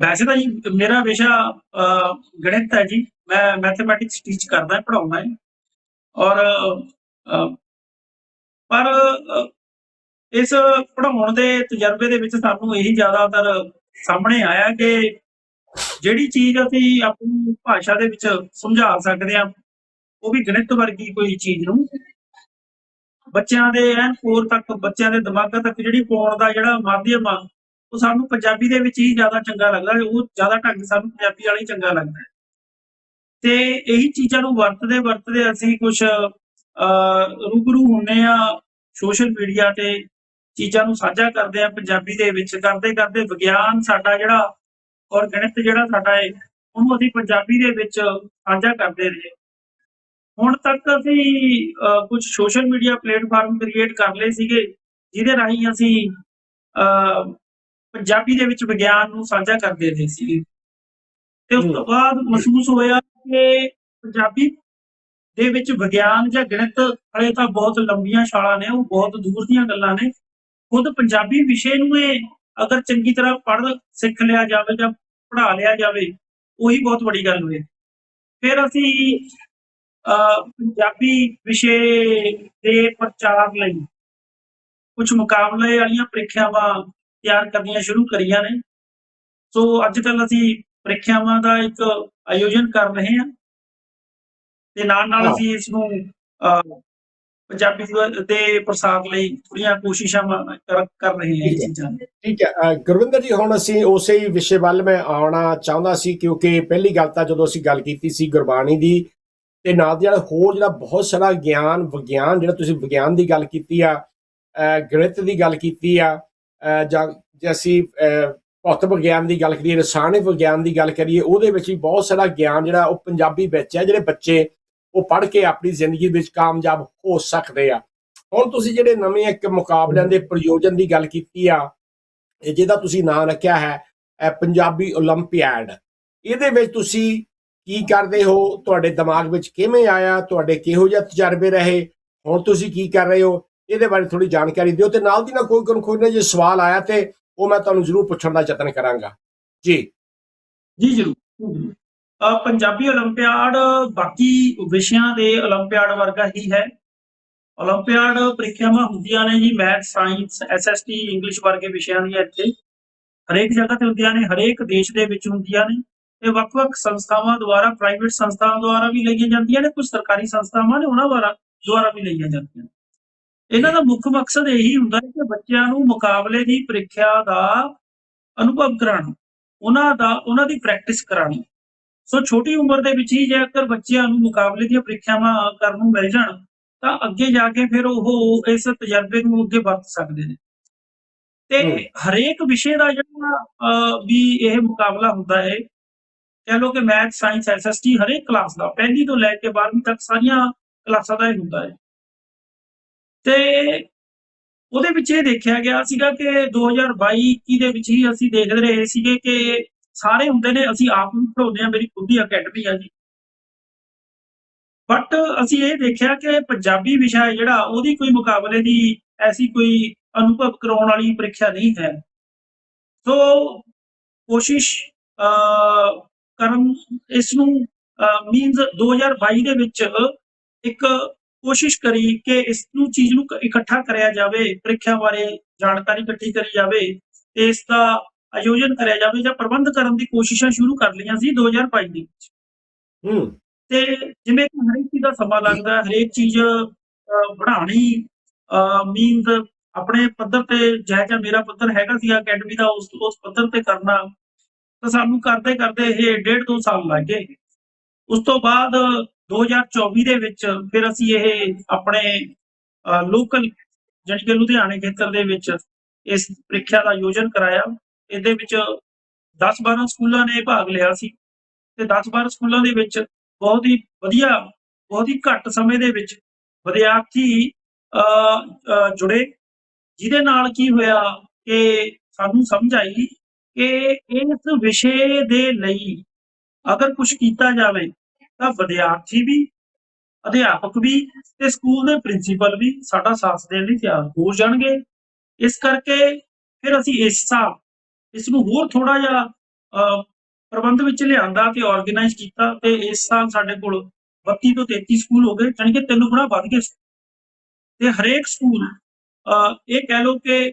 ਵੈਸੇ ਤਾਂ ਜੀ ਮੇਰਾ ਵਿਸ਼ਾ ਗਣਿਤ ਹੈ ਜੀ। ਮੈਂ ਮੈਥਮੈਟਿਕਸ ਟੀਚ ਕਰਦਾ ਪੜਾਉਂਦਾ ਹੈ। ਔਰ ਪਰ ਇਸ ਪੜਾਉਣ ਦੇ ਤਜਰਬੇ ਦੇ ਵਿੱਚ ਸਾਨੂੰ ਇਹੀ ਜ਼ਿਆਦਾਤਰ ਸਾਹਮਣੇ ਆਇਆ ਕਿ ਜਿਹੜੀ ਚੀਜ਼ ਅਸੀਂ ਆਪਣੀ ਭਾਸ਼ਾ ਦੇ ਵਿੱਚ ਸਮਝਾ ਸਕਦੇ ਹਾਂ, ਉਹ ਵੀ ਗਣਿਤ ਵਰਗੀ ਕੋਈ ਚੀਜ਼ ਨੂੰ ਬੱਚਿਆਂ ਦੇ ਐਨ ਕੋਰ ਤੱਕ, ਬੱਚਿਆਂ ਦੇ ਦਿਮਾਗਾਂ ਤੱਕ ਜਿਹੜੀ ਪਾਉਣ ਦਾ ਜਿਹੜਾ ਮਾਧਿਅਮ ਆ, ਉਹ ਸਾਨੂੰ ਪੰਜਾਬੀ ਦੇ ਵਿੱਚ ਹੀ ਜ਼ਿਆਦਾ ਚੰਗਾ ਲੱਗਦਾ ਉਹ ਜ਼ਿਆਦਾ ਢੰਗ ਸਾਨੂੰ ਪੰਜਾਬੀ ਵਾਲਾ ਹੀ ਚੰਗਾ ਲੱਗਦਾ ਹੈ। ਤੇ ਇਹੀ ਚੀਜ਼ਾਂ ਨੂੰ ਵਰਤਦੇ ਵਰਤਦੇ ਅਸੀਂ ਕੁਝ ਰੂਬਰੂ ਹੁੰਨੇ ਆ ਸੋਸ਼ਲ ਮੀਡੀਆ ਤੇ ਚੀਜ਼ਾਂ ਨੂੰ ਸਾਂਝਾ ਕਰਦੇ ਆ ਪੰਜਾਬੀ ਦੇ ਵਿੱਚ ਕਰਦੇ ਕਰਦੇ ਵਿਗਿਆਨ ਸਾਡਾ ਜਿਹੜਾ ਔਰ ਗਣਿਤ ਜਿਹੜਾ ਸਾਡਾ ਹੈ ਉਹਨੂੰ ਅਸੀਂ ਪੰਜਾਬੀ ਦੇ ਵਿੱਚ ਸਾਂਝਾ ਕਰਦੇ ਰਹੇ। ਹੁਣ ਤੱਕ ਅਸੀਂ ਕੁਝ ਸੋਸ਼ਲ ਮੀਡੀਆ ਪਲੇਟਫਾਰਮ ਕ੍ਰੀਏਟ ਕਰ ਲਏ ਸੀਗੇ ਜਿਹਦੇ ਰਾਹੀਂ ਅਸੀਂ ਪੰਜਾਬੀ ਦੇ ਵਿੱਚ ਵਿਗਿਆਨ ਨੂੰ ਸਾਂਝਾ ਕਰਦੇ ਰਹੇ ਸੀ ਤੇ ਉਸ ਤੋਂ ਬਾਅਦ ਮਹਿਸੂਸ ਹੋਇਆ ਕਿ ਪੰਜਾਬੀ ਦੇ ਵਿੱਚ ਵਿਗਿਆਨ ਜਾਂ ਗਣਿਤ ਵਾਲੇ ਤਾਂ ਬਹੁਤ ਲੰਬੀਆਂ ਛਾਲਾਂ ਨੇ ਉਹ ਬਹੁਤ ਦੂਰ ਦੀਆਂ ਗੱਲਾਂ ਨੇ। ਖੁਦ ਪੰਜਾਬੀ ਵਿਸ਼ੇ ਨੂੰ ਇਹ ਅਗਰ ਚੰਗੀ ਤਰ੍ਹਾਂ ਪੜ੍ਹ ਸਿੱਖ ਲਿਆ ਜਾਵੇ ਜਾਂ ਪੜ੍ਹਾ ਲਿਆ ਜਾਵੇ ਉਹੀ ਬਹੁਤ ਵੱਡੀ ਗੱਲ ਹੋਏ। ਫਿਰ ਅਸੀਂ ਅਹ, ਪੰਜਾਬੀ ਵਿਸ਼ੇ ਦੇ ਪ੍ਰਚਾਰ ਲਈ ਕੁਝ ਮੁਕਾਬਲੇ ਵਾਲੀਆਂ ਪ੍ਰੀਖਿਆਵਾਂ ਤਿਆਰ ਕਰਨੀਆਂ ਸ਼ੁਰੂ ਕਰੀਆਂ ਨੇ। ਸੋ ਅੱਜ ਕੱਲ ਅਸੀਂ ਪ੍ਰੀਖਿਆਵਾਂ ਦਾ ਇੱਕ ਆਯੋਜਨ ਕਰ ਰਹੇ ਹਾਂ। ਤੇ ਨਾਲ ਨਾਲ। ਅਸੀਂ ਇਸ ਨੂੰ ਪੰਜਾਬੀ ਦੇ ਪ੍ਰਸਾਰ ਲਈ ਥੋੜੀਆਂ ਕੋਸ਼ਿਸ਼ਾਂ ਕਰ ਕਰ ਰਹੇ ਹਾਂ ਇਹ। ਚੀਜ਼ਾਂ ਠੀਕ ਹੈ ਗੁਰਵਿੰਦਰ ਜੀ ਹੁਣ ਅਸੀਂ ਉਸੇ ਹੀ ਵਿਸ਼ੇ ਵੱਲ ਮੈਂ ਆਉਣਾ ਚਾਹੁੰਦਾ ਸੀ ਕਿਉਂਕਿ ਪਹਿਲੀ ਗੱਲ ਤਾਂ ਜਦੋਂ ਅਸੀਂ ਗੱਲ ਕੀਤੀ ਸੀ ਗੁਰਬਾਣੀ ਦੀ ਤੇ ਨਾਲ ਦੀ ਨਾਲ ਹੋਰ ਜਿਹੜਾ ਬਹੁਤ ਸਾਰਾ ਗਿਆਨ ਵਿਗਿਆਨ ਜਿਹੜਾ ਤੁਸੀਂ ਵਿਗਿਆਨ ਦੀ ਗੱਲ ਕੀਤੀ ਆ ਗਣਿਤ ਦੀ ਗੱਲ ਕੀਤੀ ਆ ਜਾਂ ਜੇ ਅਸੀਂ ਭੌਤਿਕ ਵਿਗਿਆਨ ਦੀ ਗੱਲ ਕਰੀਏ ਰਸਾਇਣਿਕ ਵਿਗਿਆਨ ਦੀ ਗੱਲ ਕਰੀਏ ਉਹਦੇ ਵਿੱਚ ਵੀ ਬਹੁਤ ਸਾਰਾ ਗਿਆਨ ਜਿਹੜਾ ਉਹ ਪੰਜਾਬੀ ਵਿੱਚ ਹੈ ਜਿਹੜੇ ਬੱਚੇ ਉਹ ਪੜ੍ਹ ਕੇ ਆਪਣੀ ਜ਼ਿੰਦਗੀ ਵਿੱਚ ਕਾਮਯਾਬ ਹੋ ਸਕਦੇ ਆ ਹੁਣ ਤੁਸੀਂ ਜਿਹੜੇ ਨਵੇਂ ਇੱਕ ਮੁਕਾਬਲਿਆਂ ਦੇ ਪ੍ਰਯੋਜਨ ਦੀ ਗੱਲ ਕੀਤੀ ਆ ਇਹ ਜਿਹਦਾ ਤੁਸੀਂ ਨਾਂ ਰੱਖਿਆ ਹੈ ਇਹ ਪੰਜਾਬੀ 올림픽 ਇਹਦੇ ਵਿੱਚ ਤੁਸੀਂ ਕੀ ਕਰਦੇ ਹੋ ਤੁਹਾਡੇ ਦਿਮਾਗ ਵਿੱਚ ਕਿਵੇਂ ਆਇਆ ਤੁਹਾਡੇ ਕਿਹੋ ਜਿਹੇ ਤਜਰਬੇ ਰਹੇ ਹੁਣ ਤੁਸੀਂ ਕੀ ਕਰ ਰਹੇ ਹੋ ਇਹਦੇ ਬਾਰੇ ਥੋੜੀ ਜਾਣਕਾਰੀ ਦਿਓ ਤੇ ਨਾਲ ਦੀ ਨਾਲ ਕੋਈ ਕੋਈ ਕੋਈ ਨਾ ਜੇ ਸਵਾਲ ਆਇਆ ਤੇ ਉਹ ਮੈਂ ਤੁਹਾਨੂੰ ਜ਼ਰੂਰ ਪੁੱਛਣ ਦਾ ਯਤਨ ਕਰਾਂਗਾ ਜੀ ਜੀ ਜ਼ਰੂਰ ਅ, ਪੰਜਾਬੀ 올림픽 ਬਾਕੀ ਵਿਸ਼ਿਆਂ ਦੇ 올림픽 ਵਰਗਾ ਹੀ ਹੈ 올림픽 ਪ੍ਰੀਖਿਆਵਾਂ ਹੁੰਦੀਆਂ ਨੇ ਜੀ ਮੈਥ ਸਾਇੰਸ ਐਸਐਸਟੀ ਇੰਗਲਿਸ਼ ਵਰਗੇ ਵਿਸ਼ਿਆਂ ਦੀਆਂ ਇੱਥੇ ਹਰੇਕ ਜਗ੍ਹਾ ਤੇ ਹੁੰਦੀਆਂ ਨੇ ਹਰੇਕ ਦੇਸ਼ ਦੇ ਵਿੱਚ ਹੁੰਦੀਆਂ ਨੇ ਇਹ ਵੱਖ-ਵੱਖ ਸੰਸਥਾਵਾਂ ਦੁਆਰਾ ਪ੍ਰਾਈਵੇਟ ਸੰਸਥਾਵਾਂ ਦੁਆਰਾ ਵੀ ਲਈਆਂ ਜਾਂਦੀਆਂ ਨੇ ਕੁਝ ਸਰਕਾਰੀ ਸੰਸਥਾਵਾਂ ਨੇ ਉਹਨਾਂ ਦੁਆਰਾ ਦੁਆਰਾ ਵੀ ਲਈਆਂ ਜਾਂਦੀਆਂ ਨੇ ਇਹਨਾਂ ਦਾ ਮੁੱਖ ਮਕਸਦ ਇਹੀ ਹੁੰਦਾ ਹੈ ਕਿ ਬੱਚਿਆਂ ਨੂੰ ਮੁਕਾਬਲੇ ਦੀ ਪ੍ਰੀਖਿਆ ਦਾ ਅਨੁਭਵ ਕਰਾਉਣਾ ਉਹਨਾਂ ਦਾ ਉਹਨਾਂ ਦੀ ਪ੍ਰੈਕਟਿਸ ਕਰਾਉਣੀ ਸੋ ਛੋਟੀ ਉਮਰ ਦੇ ਵਿੱਚ ਹੀ ਜੇਕਰ ਬੱਚਿਆਂ ਨੂੰ ਮੁਕਾਬਲੇ ਦੀਆਂ ਪ੍ਰੀਖਿਆਵਾਂ ਕਰਨ ਨੂੰ ਮਿਲ ਜਾਣ ਤਾਂ ਅੱਗੇ ਜਾ ਕੇ ਫਿਰ ਉਹ ਇਸ ਤਜਰਬੇ ਨੂੰ ਅੱਗੇ ਵਰਤ ਸਕਦੇ ਨੇ ਤੇ। ਹਰੇਕ ਵਿਸ਼ੇ ਦਾ ਜਿਹੜਾ ਵੀ ਇਹ ਮੁਕਾਬਲਾ ਹੁੰਦਾ ਹੈ ਕਹਿ ਲਓ ਕਿ ਮੈਥ ਸਾਇੰਸ ਐਸਐਸਟੀ ਹਰੇਕ ਕਲਾਸ ਦਾ ਪਹਿਲੀ ਤੋਂ ਲੈ ਕੇ 12ਵੀਂ ਤੱਕ ਸਾਰੀਆਂ ਕਲਾਸਾਂ ਦਾ ਇਹ ਹੁੰਦਾ ਹੈ ਤੇ ਉਹਦੇ ਵਿੱਚ ਇਹ ਦੇਖਿਆ ਗਿਆ ਸੀਗਾ ਕਿ 2022 21 ਦੇ ਵਿੱਚ ਹੀ ਅਸੀਂ ਦੇਖਦੇ ਰਹੇ ਸੀਗੇ ਕਿ ਸਾਰੇ ਹੁੰਦੇ ਨੇ ਅਸੀਂ ਆਪ ਨੂੰ ਪੜਾਉਂਦੇ ਆ ਮੇਰੀ ਖੁਦ ਦੀ ਅਕੈਡਮੀ ਆ ਜੀ। ਬਟ ਅਸੀਂ ਇਹ ਦੇਖਿਆ ਕਿ ਪੰਜਾਬੀ ਵਿਸ਼ਾ ਜਿਹੜਾ ਉਹਦੀ ਕੋਈ ਮੁਕਾਬਲੇ ਦੀ ਐਸੀ ਕੋਈ ਅਨੁਭਵ ਕਰਾਉਣ ਵਾਲੀ ਪ੍ਰੀਖਿਆ ਨਹੀਂ ਹੈ। ਸੋ ਕੋਸ਼ਿਸ਼ ਅਹ, ਕਰਨ ਇਸ ਨੂੰ ਮੀਨਸ 2022 ਦੇ ਵਿੱਚ ਇੱਕ ਕੋਸ਼ਿਸ਼ ਕਰੀ ਕਿ ਇਸ ਨੂੰ ਚੀਜ਼ ਨੂੰ ਇਕੱਠਾ ਕਰਿਆ ਜਾਵੇ ਪ੍ਰੀਖਿਆ ਬਾਰੇ ਜਾਣਕਾਰੀ ਇਕੱਠੀ ਕਰੀ ਜਾਵੇ ਤੇ ਇਸ ਦਾ ਆਯੋਜਨ ਕਰਿਆ ਜਾਵੇ ਜਾਂ ਪ੍ਰਬੰਧ ਕਰਨ ਦੀ ਕੋਸ਼ਿਸ਼ਾਂ ਸ਼ੁਰੂ ਕਰ ਲਈਆਂ ਸੀ 2022 ਦੇ ਵਿੱਚ। ਹੂੰ। ਤੇ ਜਿਵੇਂ ਕਿ ਹਰੇਕ ਚੀਜ਼ ਦਾ ਸਮਾਂ ਲੱਗਦਾ ਹਰੇਕ ਚੀਜ਼ ਅਹ, ਬਣਾਉਣੀ ਮੀਨਸ ਆਪਣੇ ਪੱਧਰ ਤੇ ਜਿਹੜਾ ਜਿਹਾ ਮੇਰਾ ਪੱਧਰ ਹੈਗਾ ਸੀ ਅਕੈਡਮੀ ਦਾ ਉਸ ਉਸ ਪੱਧਰ ਤੇ ਕਰਨਾ। ਤਾਂ ਸਾਨੂੰ ਕਰਦੇ ਕਰਦੇ ਇਹ ਡੇਢ ਦੋ ਸਾਲ ਲੱਗ ਗਏ। ਉਸ ਤੋਂ ਬਾਅਦ 2024 ਦੇ ਵਿੱਚ ਫਿਰ ਅਸੀਂ ਇਹ ਆਪਣੇ ਲੋਕਲ ਜਾਣੀ ਕਿ ਲੁਧਿਆਣੇ ਖੇਤਰ ਦੇ ਵਿੱਚ ਇਸ ਪ੍ਰੀਖਿਆ ਦਾ ਆਯੋਜਨ ਕਰਾਇਆ। ਇਹਦੇ ਵਿੱਚ 10-12 ਸਕੂਲਾਂ ਨੇ ਭਾਗ ਲਿਆ ਸੀ ਤੇ 10-12 ਸਕੂਲਾਂ ਦੇ ਵਿੱਚ ਬਹੁਤ ਹੀ ਵਧੀਆ ਬਹੁਤ ਹੀ ਘੱਟ ਸਮੇਂ ਦੇ ਵਿੱਚ ਵਿਦਿਆਰਥੀ ਅਹ, ਜੁੜੇ। ਜਿਹਦੇ ਨਾਲ ਕੀ ਹੋਇਆ ਕਿ ਸਾਨੂੰ ਸਮਝ ਆਈ ਕਿ ਇਸ ਵਿਸ਼ੇ ਦੇ ਲਈ ਅਗਰ ਕੁਝ ਕੀਤਾ ਜਾਵੇ ਤਾਂ ਵਿਦਿਆਰਥੀ ਵੀ ਅਧਿਆਪਕ ਵੀ ਤੇ ਸਕੂਲ ਦੇ ਪ੍ਰਿੰਸੀਪਲ ਵੀ ਸਾਡਾ ਸਾਥ ਦੇਣ ਲਈ ਤਿਆਰ ਹੋ ਜਾਣਗੇ। ਇਸ ਕਰਕੇ ਫਿਰ ਅਸੀਂ ਇਸ ਹਿਸਾਬ ਇਸ ਨੂੰ ਹੋਰ ਥੋੜਾ ਜਿਹਾ ਅਹ, ਪ੍ਰਬੰਧ ਵਿੱਚ ਲਿਆਂਦਾ ਤੇ ਆਰਗੇਨਾਈਜ਼ ਕੀਤਾ ਤੇ ਇਸ ਸਾਲ ਸਾਡੇ ਕੋਲ 32 ਤੋਂ 33 ਸਕੂਲ ਹੋ ਗਏ ਜਾਣੀ ਕਿ ਤਿੰਨ ਗੁਣਾ ਵੱਧ ਗਏ ਤੇ ਹਰੇਕ ਸਕੂਲ ਅਹ, ਇਹ ਕਹਿ ਲਓ ਕਿ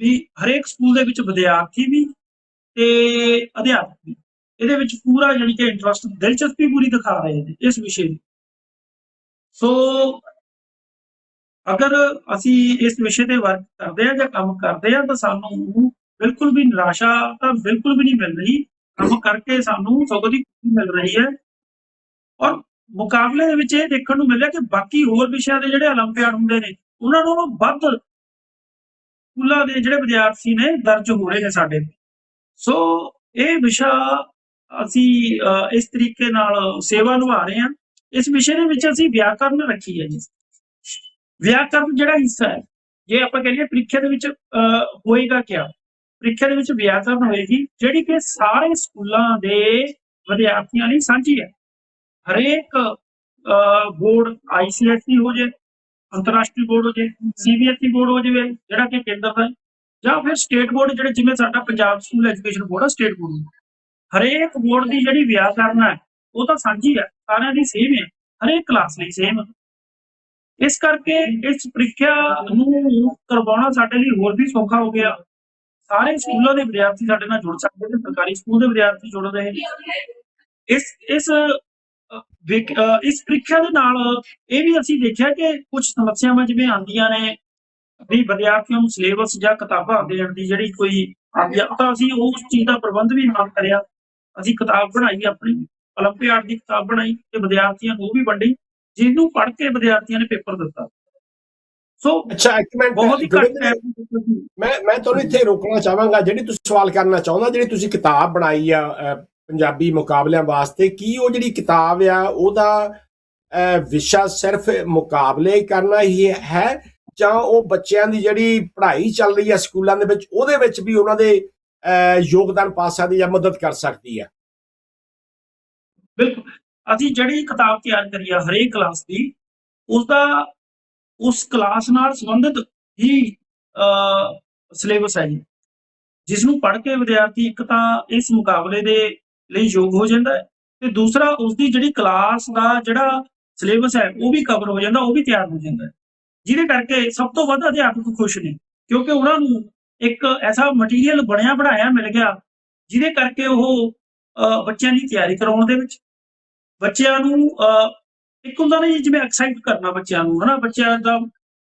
ਵੀ ਹਰੇਕ ਸਕੂਲ ਦੇ ਵਿੱਚ ਵਿਦਿਆਰਥੀ ਵੀ ਤੇ ਅਧਿਆਪਕ ਵੀ। ਇਹਦੇ ਵਿੱਚ ਪੂਰਾ ਜਾਣੀ ਕਿ ਇੰਟਰਸਟ ਦਿਲਚਸਪੀ ਪੂਰੀ ਦਿਖਾ ਰਹੇ ਨੇ ਇਸ ਵਿਸ਼ੇ ਦੀ। ਸੋ ਅਗਰ ਅਸੀਂ ਇਸ ਵਿਸ਼ੇ ਤੇ ਵਰਕ ਕਰਦੇ ਆ ਜਾਂ ਕੰਮ ਕਰਦੇ ਆ ਤਾਂ ਸਾਨੂੰ ਬਿਲਕੁਲ ਵੀ ਨਿਰਾਸ਼ਾ ਤਾਂ ਬਿਲਕੁਲ ਵੀ ਨਹੀਂ ਮਿਲ ਰਹੀ ਕੰਮ ਕਰਕੇ ਸਾਨੂੰ ਸਗੋਂ ਦੀ ਖੁਸ਼ੀ ਮਿਲ ਰਹੀ ਹੈ ਔਰ ਮੁਕਾਬਲੇ ਦੇ ਵਿੱਚ ਇਹ ਦੇਖਣ ਨੂੰ ਮਿਲਿਆ ਕਿ ਬਾਕੀ ਹੋਰ ਵਿਸ਼ਿਆਂ ਦੇ ਜਿਹੜੇ 올림픽 ਹੁੰਦੇ ਨੇ ਉਹਨਾਂ ਨਾਲੋਂ ਵੱਧ ਸਕੂਲਾਂ ਦੇ ਜਿਹੜੇ ਵਿਦਿਆਰਥੀ ਨੇ ਦਰਜ ਹੋ ਰਹੇ ਨੇ ਸਾਡੇ ਸੋ ਇਹ ਵਿਸ਼ਾ ਅਸੀਂ ਅਹ, ਇਸ ਤਰੀਕੇ ਨਾਲ ਸੇਵਾ ਨਿਭਾ ਰਹੇ ਹਾਂ ਇਸ ਵਿਸ਼ੇ ਦੇ ਵਿੱਚ ਅਸੀਂ ਵਿਆਕਰਨ ਰੱਖੀ ਹੈ ਜੀ ਵਿਆਕਰਨ ਜਿਹੜਾ ਹਿੱਸਾ ਹੈ ਜੇ ਆਪਾਂ ਕਹੀਏ ਪ੍ਰੀਖਿਆ ਦੇ ਵਿੱਚ ਅਹ, ਹੋਏਗਾ ਕਿਆ ਪ੍ਰੀਖਿਆ ਦੇ ਵਿੱਚ ਵਿਆਕਰਨ ਹੋਏਗੀ ਜਿਹੜੀ ਕਿ ਸਾਰੇ ਸਕੂਲਾਂ ਦੇ ਵਿਦਿਆਰਥੀਆਂ ਲਈ ਸਾਂਝੀ ਹੈ। ਹਰੇਕ ਬੋਰਡ ਆਈਸੀਐਸਈ ਹੋ ਜੇ, ਅੰਤਰਰਾਸ਼ਟਰੀ ਬੋਰਡ ਹੋ ਜੇ ਸੀਬੀਐਸਈ ਬੋਰਡ ਹੋ ਜਾਵੇ, ਜਿਹੜਾ ਕਿ ਕੇਂਦਰ ਦਾ ਜਾਂ ਫਿਰ ਸਟੇਟ ਬੋਰਡ ਜਿਹੜੇ ਜਿਵੇਂ ਸਾਡਾ ਪੰਜਾਬ ਸਕੂਲ ਐਜੂਕੇਸ਼ਨ ਬੋਰਡ ਆ ਸਟੇਟ ਬੋਰਡ ਹਰੇਕ ਬੋਰਡ ਦੀ ਜਿਹੜੀ ਵਿਆਕਰਨ ਹੈ, ਉਹ ਤਾਂ ਸਾਂਝੀ ਹੈ, ਸਾਰਿਆਂ ਦੀ ਸੇਮ ਹੈ ਹਰੇਕ ਕਲਾਸ ਲਈ ਸੇਮ ਇਸ ਕਰਕੇ ਇਸ ਪ੍ਰੀਖਿਆ ਨੂੰ ਕਰਵਾਉਣਾ ਸਾਡੇ ਲਈ ਹੋਰ ਵੀ ਸੌਖਾ ਹੋ ਗਿਆ। ਸਾਰੇ ਸਕੂਲਾਂ ਦੇ ਵਿਦਿਆਰਥੀ ਸਾਡੇ ਨਾਲ ਜੁੜ ਸਕਦੇ ਨੇ ਸਰਕਾਰੀ ਸਕੂਲ ਦੇ ਵਿਦਿਆਰਥੀ ਜੁੜ ਰਹੇ ਨੇ ਇਸ ਇਸ ਅ, ਵਿਕ- ਅ, ਇਸ ਪ੍ਰੀਖਿਆ ਦੇ ਨਾਲ ਇਹ ਵੀ ਅਸੀਂ ਦੇਖਿਆ ਕਿ ਕੁਝ ਸਮੱਸਿਆਵਾਂ ਜਿਵੇਂ ਆਉਂਦੀਆਂ ਨੇ ਵੀ ਵਿਦਿਆਰਥੀਆਂ ਨੂੰ ਸਿਲੇਬਸ ਜਾਂ ਕਿਤਾਬਾਂ ਦੇਣ ਦੀ ਜਿਹੜੀ ਕੋਈ ਆਉਂਦੀ ਆ ਤਾਂ ਅਸੀਂ ਉਸ ਚੀਜ਼ ਦਾ ਪ੍ਰਬੰਧ ਵੀ ਨਾਲ ਕਰਿਆ ਅਸੀਂ ਕਿਤਾਬ ਬਣਾਈ ਆਪਣੀ 올림픽 ਦੀ ਕਿਤਾਬ ਬਣਾਈ ਤੇ ਵਿਦਿਆਰਥੀਆਂ ਨੂੰ ਉਹ ਵੀ ਵੰਡੀ ਜਿਹਨੂੰ ਪੜ੍ਹ ਕੇ ਵਿਦਿਆਰਥੀਆਂ ਨੇ ਪੇਪਰ ਦਿੱਤਾ ਸੋ ਅੱਛਾ ਇੱਕ ਮਿੰਟ। ਬਹੁਤ ਹੀ ਘੱਟ ਮੈਂ ਮੈਂ ਤੁਹਾਨੂੰ ਇੱਥੇ ਰੋਕਣਾ ਚਾਹਾਂਗਾ ਜਿਹੜੀ ਤੁਸੀਂ ਸਵਾਲ ਕਰਨਾ ਚਾਹੁੰਦਾ ਜਿਹੜੀ ਤੁਸੀਂ ਕਿਤਾਬ ਬਣਾਈ ਆ ਪੰਜਾਬੀ ਮੁਕਾਬਲਿਆਂ ਵਾਸਤੇ ਕੀ ਉਹ ਜਿਹੜੀ ਕਿਤਾਬ ਆ ਉਹਦਾ ਵਿਸ਼ਾ ਸਿਰਫ ਮੁਕਾਬਲੇ ਕਰਨਾ ਹੀ ਹੈ ਜਾਂ ਉਹ ਬੱਚਿਆਂ ਦੀ ਜਿਹੜੀ ਪੜ੍ਹਾਈ ਚੱਲ ਰਹੀ ਹੈ ਸਕੂਲਾਂ ਦੇ ਵਿੱਚ ਉਹਦੇ ਵਿੱਚ ਵੀ ਉਹਨਾਂ ਦੇ ਯੋਗਦਾਨ ਪਾ ਸਕਦੀ ਜਾਂ ਮਦਦ ਕਰ ਸਕਦੀ ਹੈ ਬਿਲਕੁਲ। ਅਸੀਂ ਜਿਹੜੀ ਕਿਤਾਬ ਤਿਆਰ ਕਰੀ ਆ ਹਰੇਕ ਕਲਾਸ ਦੀ ਉਸ ਦਾ ਉਸ ਕਲਾਸ ਨਾਲ ਸੰਬੰਧਿਤ ਹੀ ਸਿਲੇਬਸ ਹੈ ਜੀ। ਜਿਸ ਨੂੰ ਪੜ੍ਹ ਕੇ ਵਿਦਿਆਰਥੀ ਇੱਕ ਤਾਂ ਇਸ ਮੁਕਾਬਲੇ ਦੇ ਲਈ ਯੋਗ ਹੋ ਜਾਂਦਾ ਹੈ ਤੇ ਦੂਸਰਾ ਉਸ ਦੀ ਜਿਹੜੀ ਕਲਾਸ ਦਾ ਜਿਹੜਾ ਸਿਲੇਬਸ ਹੈ ਉਹ ਵੀ ਕਵਰ ਹੋ ਜਾਂਦਾ ਉਹ ਵੀ ਤਿਆਰ ਹੋ ਜਾਂਦਾ ਜਿਹਦੇ ਕਰਕੇ ਸਭ ਤੋਂ ਵੱਧ ਅਧਿਆਪਕ ਖੁਸ਼ ਨੇ ਕਿਉਂਕਿ ਉਹਨਾਂ ਨੂੰ ਇੱਕ ਐਸਾ ਮਟੀਰੀਅਲ ਬਣਿਆ ਬਣਾਇਆ ਮਿਲ ਗਿਆ ਜਿਹਦੇ ਕਰਕੇ ਉਹ ਬੱਚਿਆਂ ਦੀ ਤਿਆਰੀ ਕਰਾਉਣ ਦੇ ਵਿੱਚ ਬੱਚਿਆਂ ਨੂੰ ਅਹ, ਇੱਕ ਹੁੰਦਾ ਨਾ ਜੀ ਜਿਵੇਂ ਐਕਸਾਈਟ ਕਰਨਾ ਬੱਚਿਆਂ ਨੂੰ ਹਨਾ? ਬੱਚਿਆਂ ਦਾ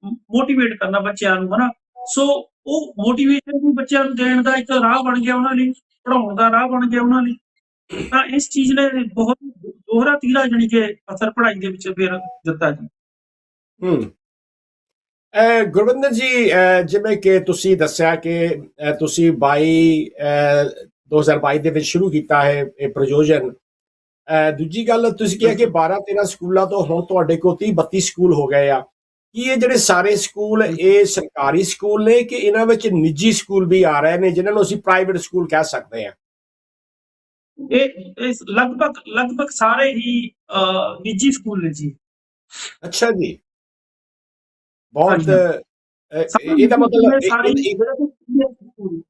ਮੋਟੀਵੇਟ ਕਰਨਾ ਬੱਚਿਆਂ ਨੂੰ ਹਨਾ? ਸੋ ਉਹ ਮੋਟੀਵੇਸ਼ਨ ਵੀ ਬੱਚਿਆਂ ਨੂੰ ਦੇਣ ਦਾ ਇੱਕ ਰਾਹ ਬਣ ਗਿਆ ਉਹਨਾਂ ਲਈ ਪੜਾਉਣ ਦਾ ਰਾਹ ਬਣ ਗਿਆ ਉਹਨਾਂ ਲਈ। ਤਾਂ ਇਸ ਚੀਜ਼ ਨੇ ਬਹੁਤ ਦੋਹਰਾ ਤੀਰਾ ਜਾਣੀ ਕਿ ਅਸਰ ਪੜ੍ਹਾਈ ਦੇ ਵਿੱਚ ਫਿਰ ਦਿੱਤਾ ਜੀ। ਹੂੰ। ਗੁਰਵਿੰਦਰ ਜੀ ਜਿਵੇਂ ਕਿ ਤੁਸੀਂ ਦੱਸਿਆ ਕਿ ਤੁਸੀਂ 22 ਅਹ, 2022 ਦੇ ਵਿੱਚ ਸ਼ੁਰੂ ਕੀਤਾ ਹੈ ਇਹ ਪ੍ਰਯੋਜਨ। ਦੂਜੀ ਗੱਲ ਤੁਸੀਂ ਕਿਹਾ ਕਿ 12 13 ਸਕੂਲਾਂ ਤੋਂ ਹੁਣ ਤੁਹਾਡੇ ਕੋਲ 30 32 ਸਕੂਲ ਹੋ ਗਏ ਆ ਕੀ ਇਹ ਜਿਹੜੇ ਸਾਰੇ ਸਕੂਲ ਇਹ ਸਰਕਾਰੀ ਸਕੂਲ ਨੇ ਕਿ ਇਹਨਾਂ ਵਿੱਚ ਨਿੱਜੀ ਸਕੂਲ ਵੀ ਆ ਰਹੇ ਨੇ ਜਿਨ੍ਹਾਂ ਨੂੰ ਅਸੀਂ ਪ੍ਰਾਈਵੇਟ ਸਕੂਲ ਕਹਿ ਸਕਦੇ ਹਾਂ ਇਹ ਇਸ ਲਗਭਗ ਲਗਭਗ ਸਾਰੇ ਹੀ ਅਹ, ਨਿੱਜੀ ਸਕੂਲ ਨੇ ਜੀ ਅੱਛਾ ਜੀ ਬਹੁਤ ਹਾਂਜੀ। ਅਹ, ਸਾਰੇ ਇਹਦਾ ਮਤਲਬ ਨਿੱਜੀ ਸਾਰੇ ਇਹ- ਹੀ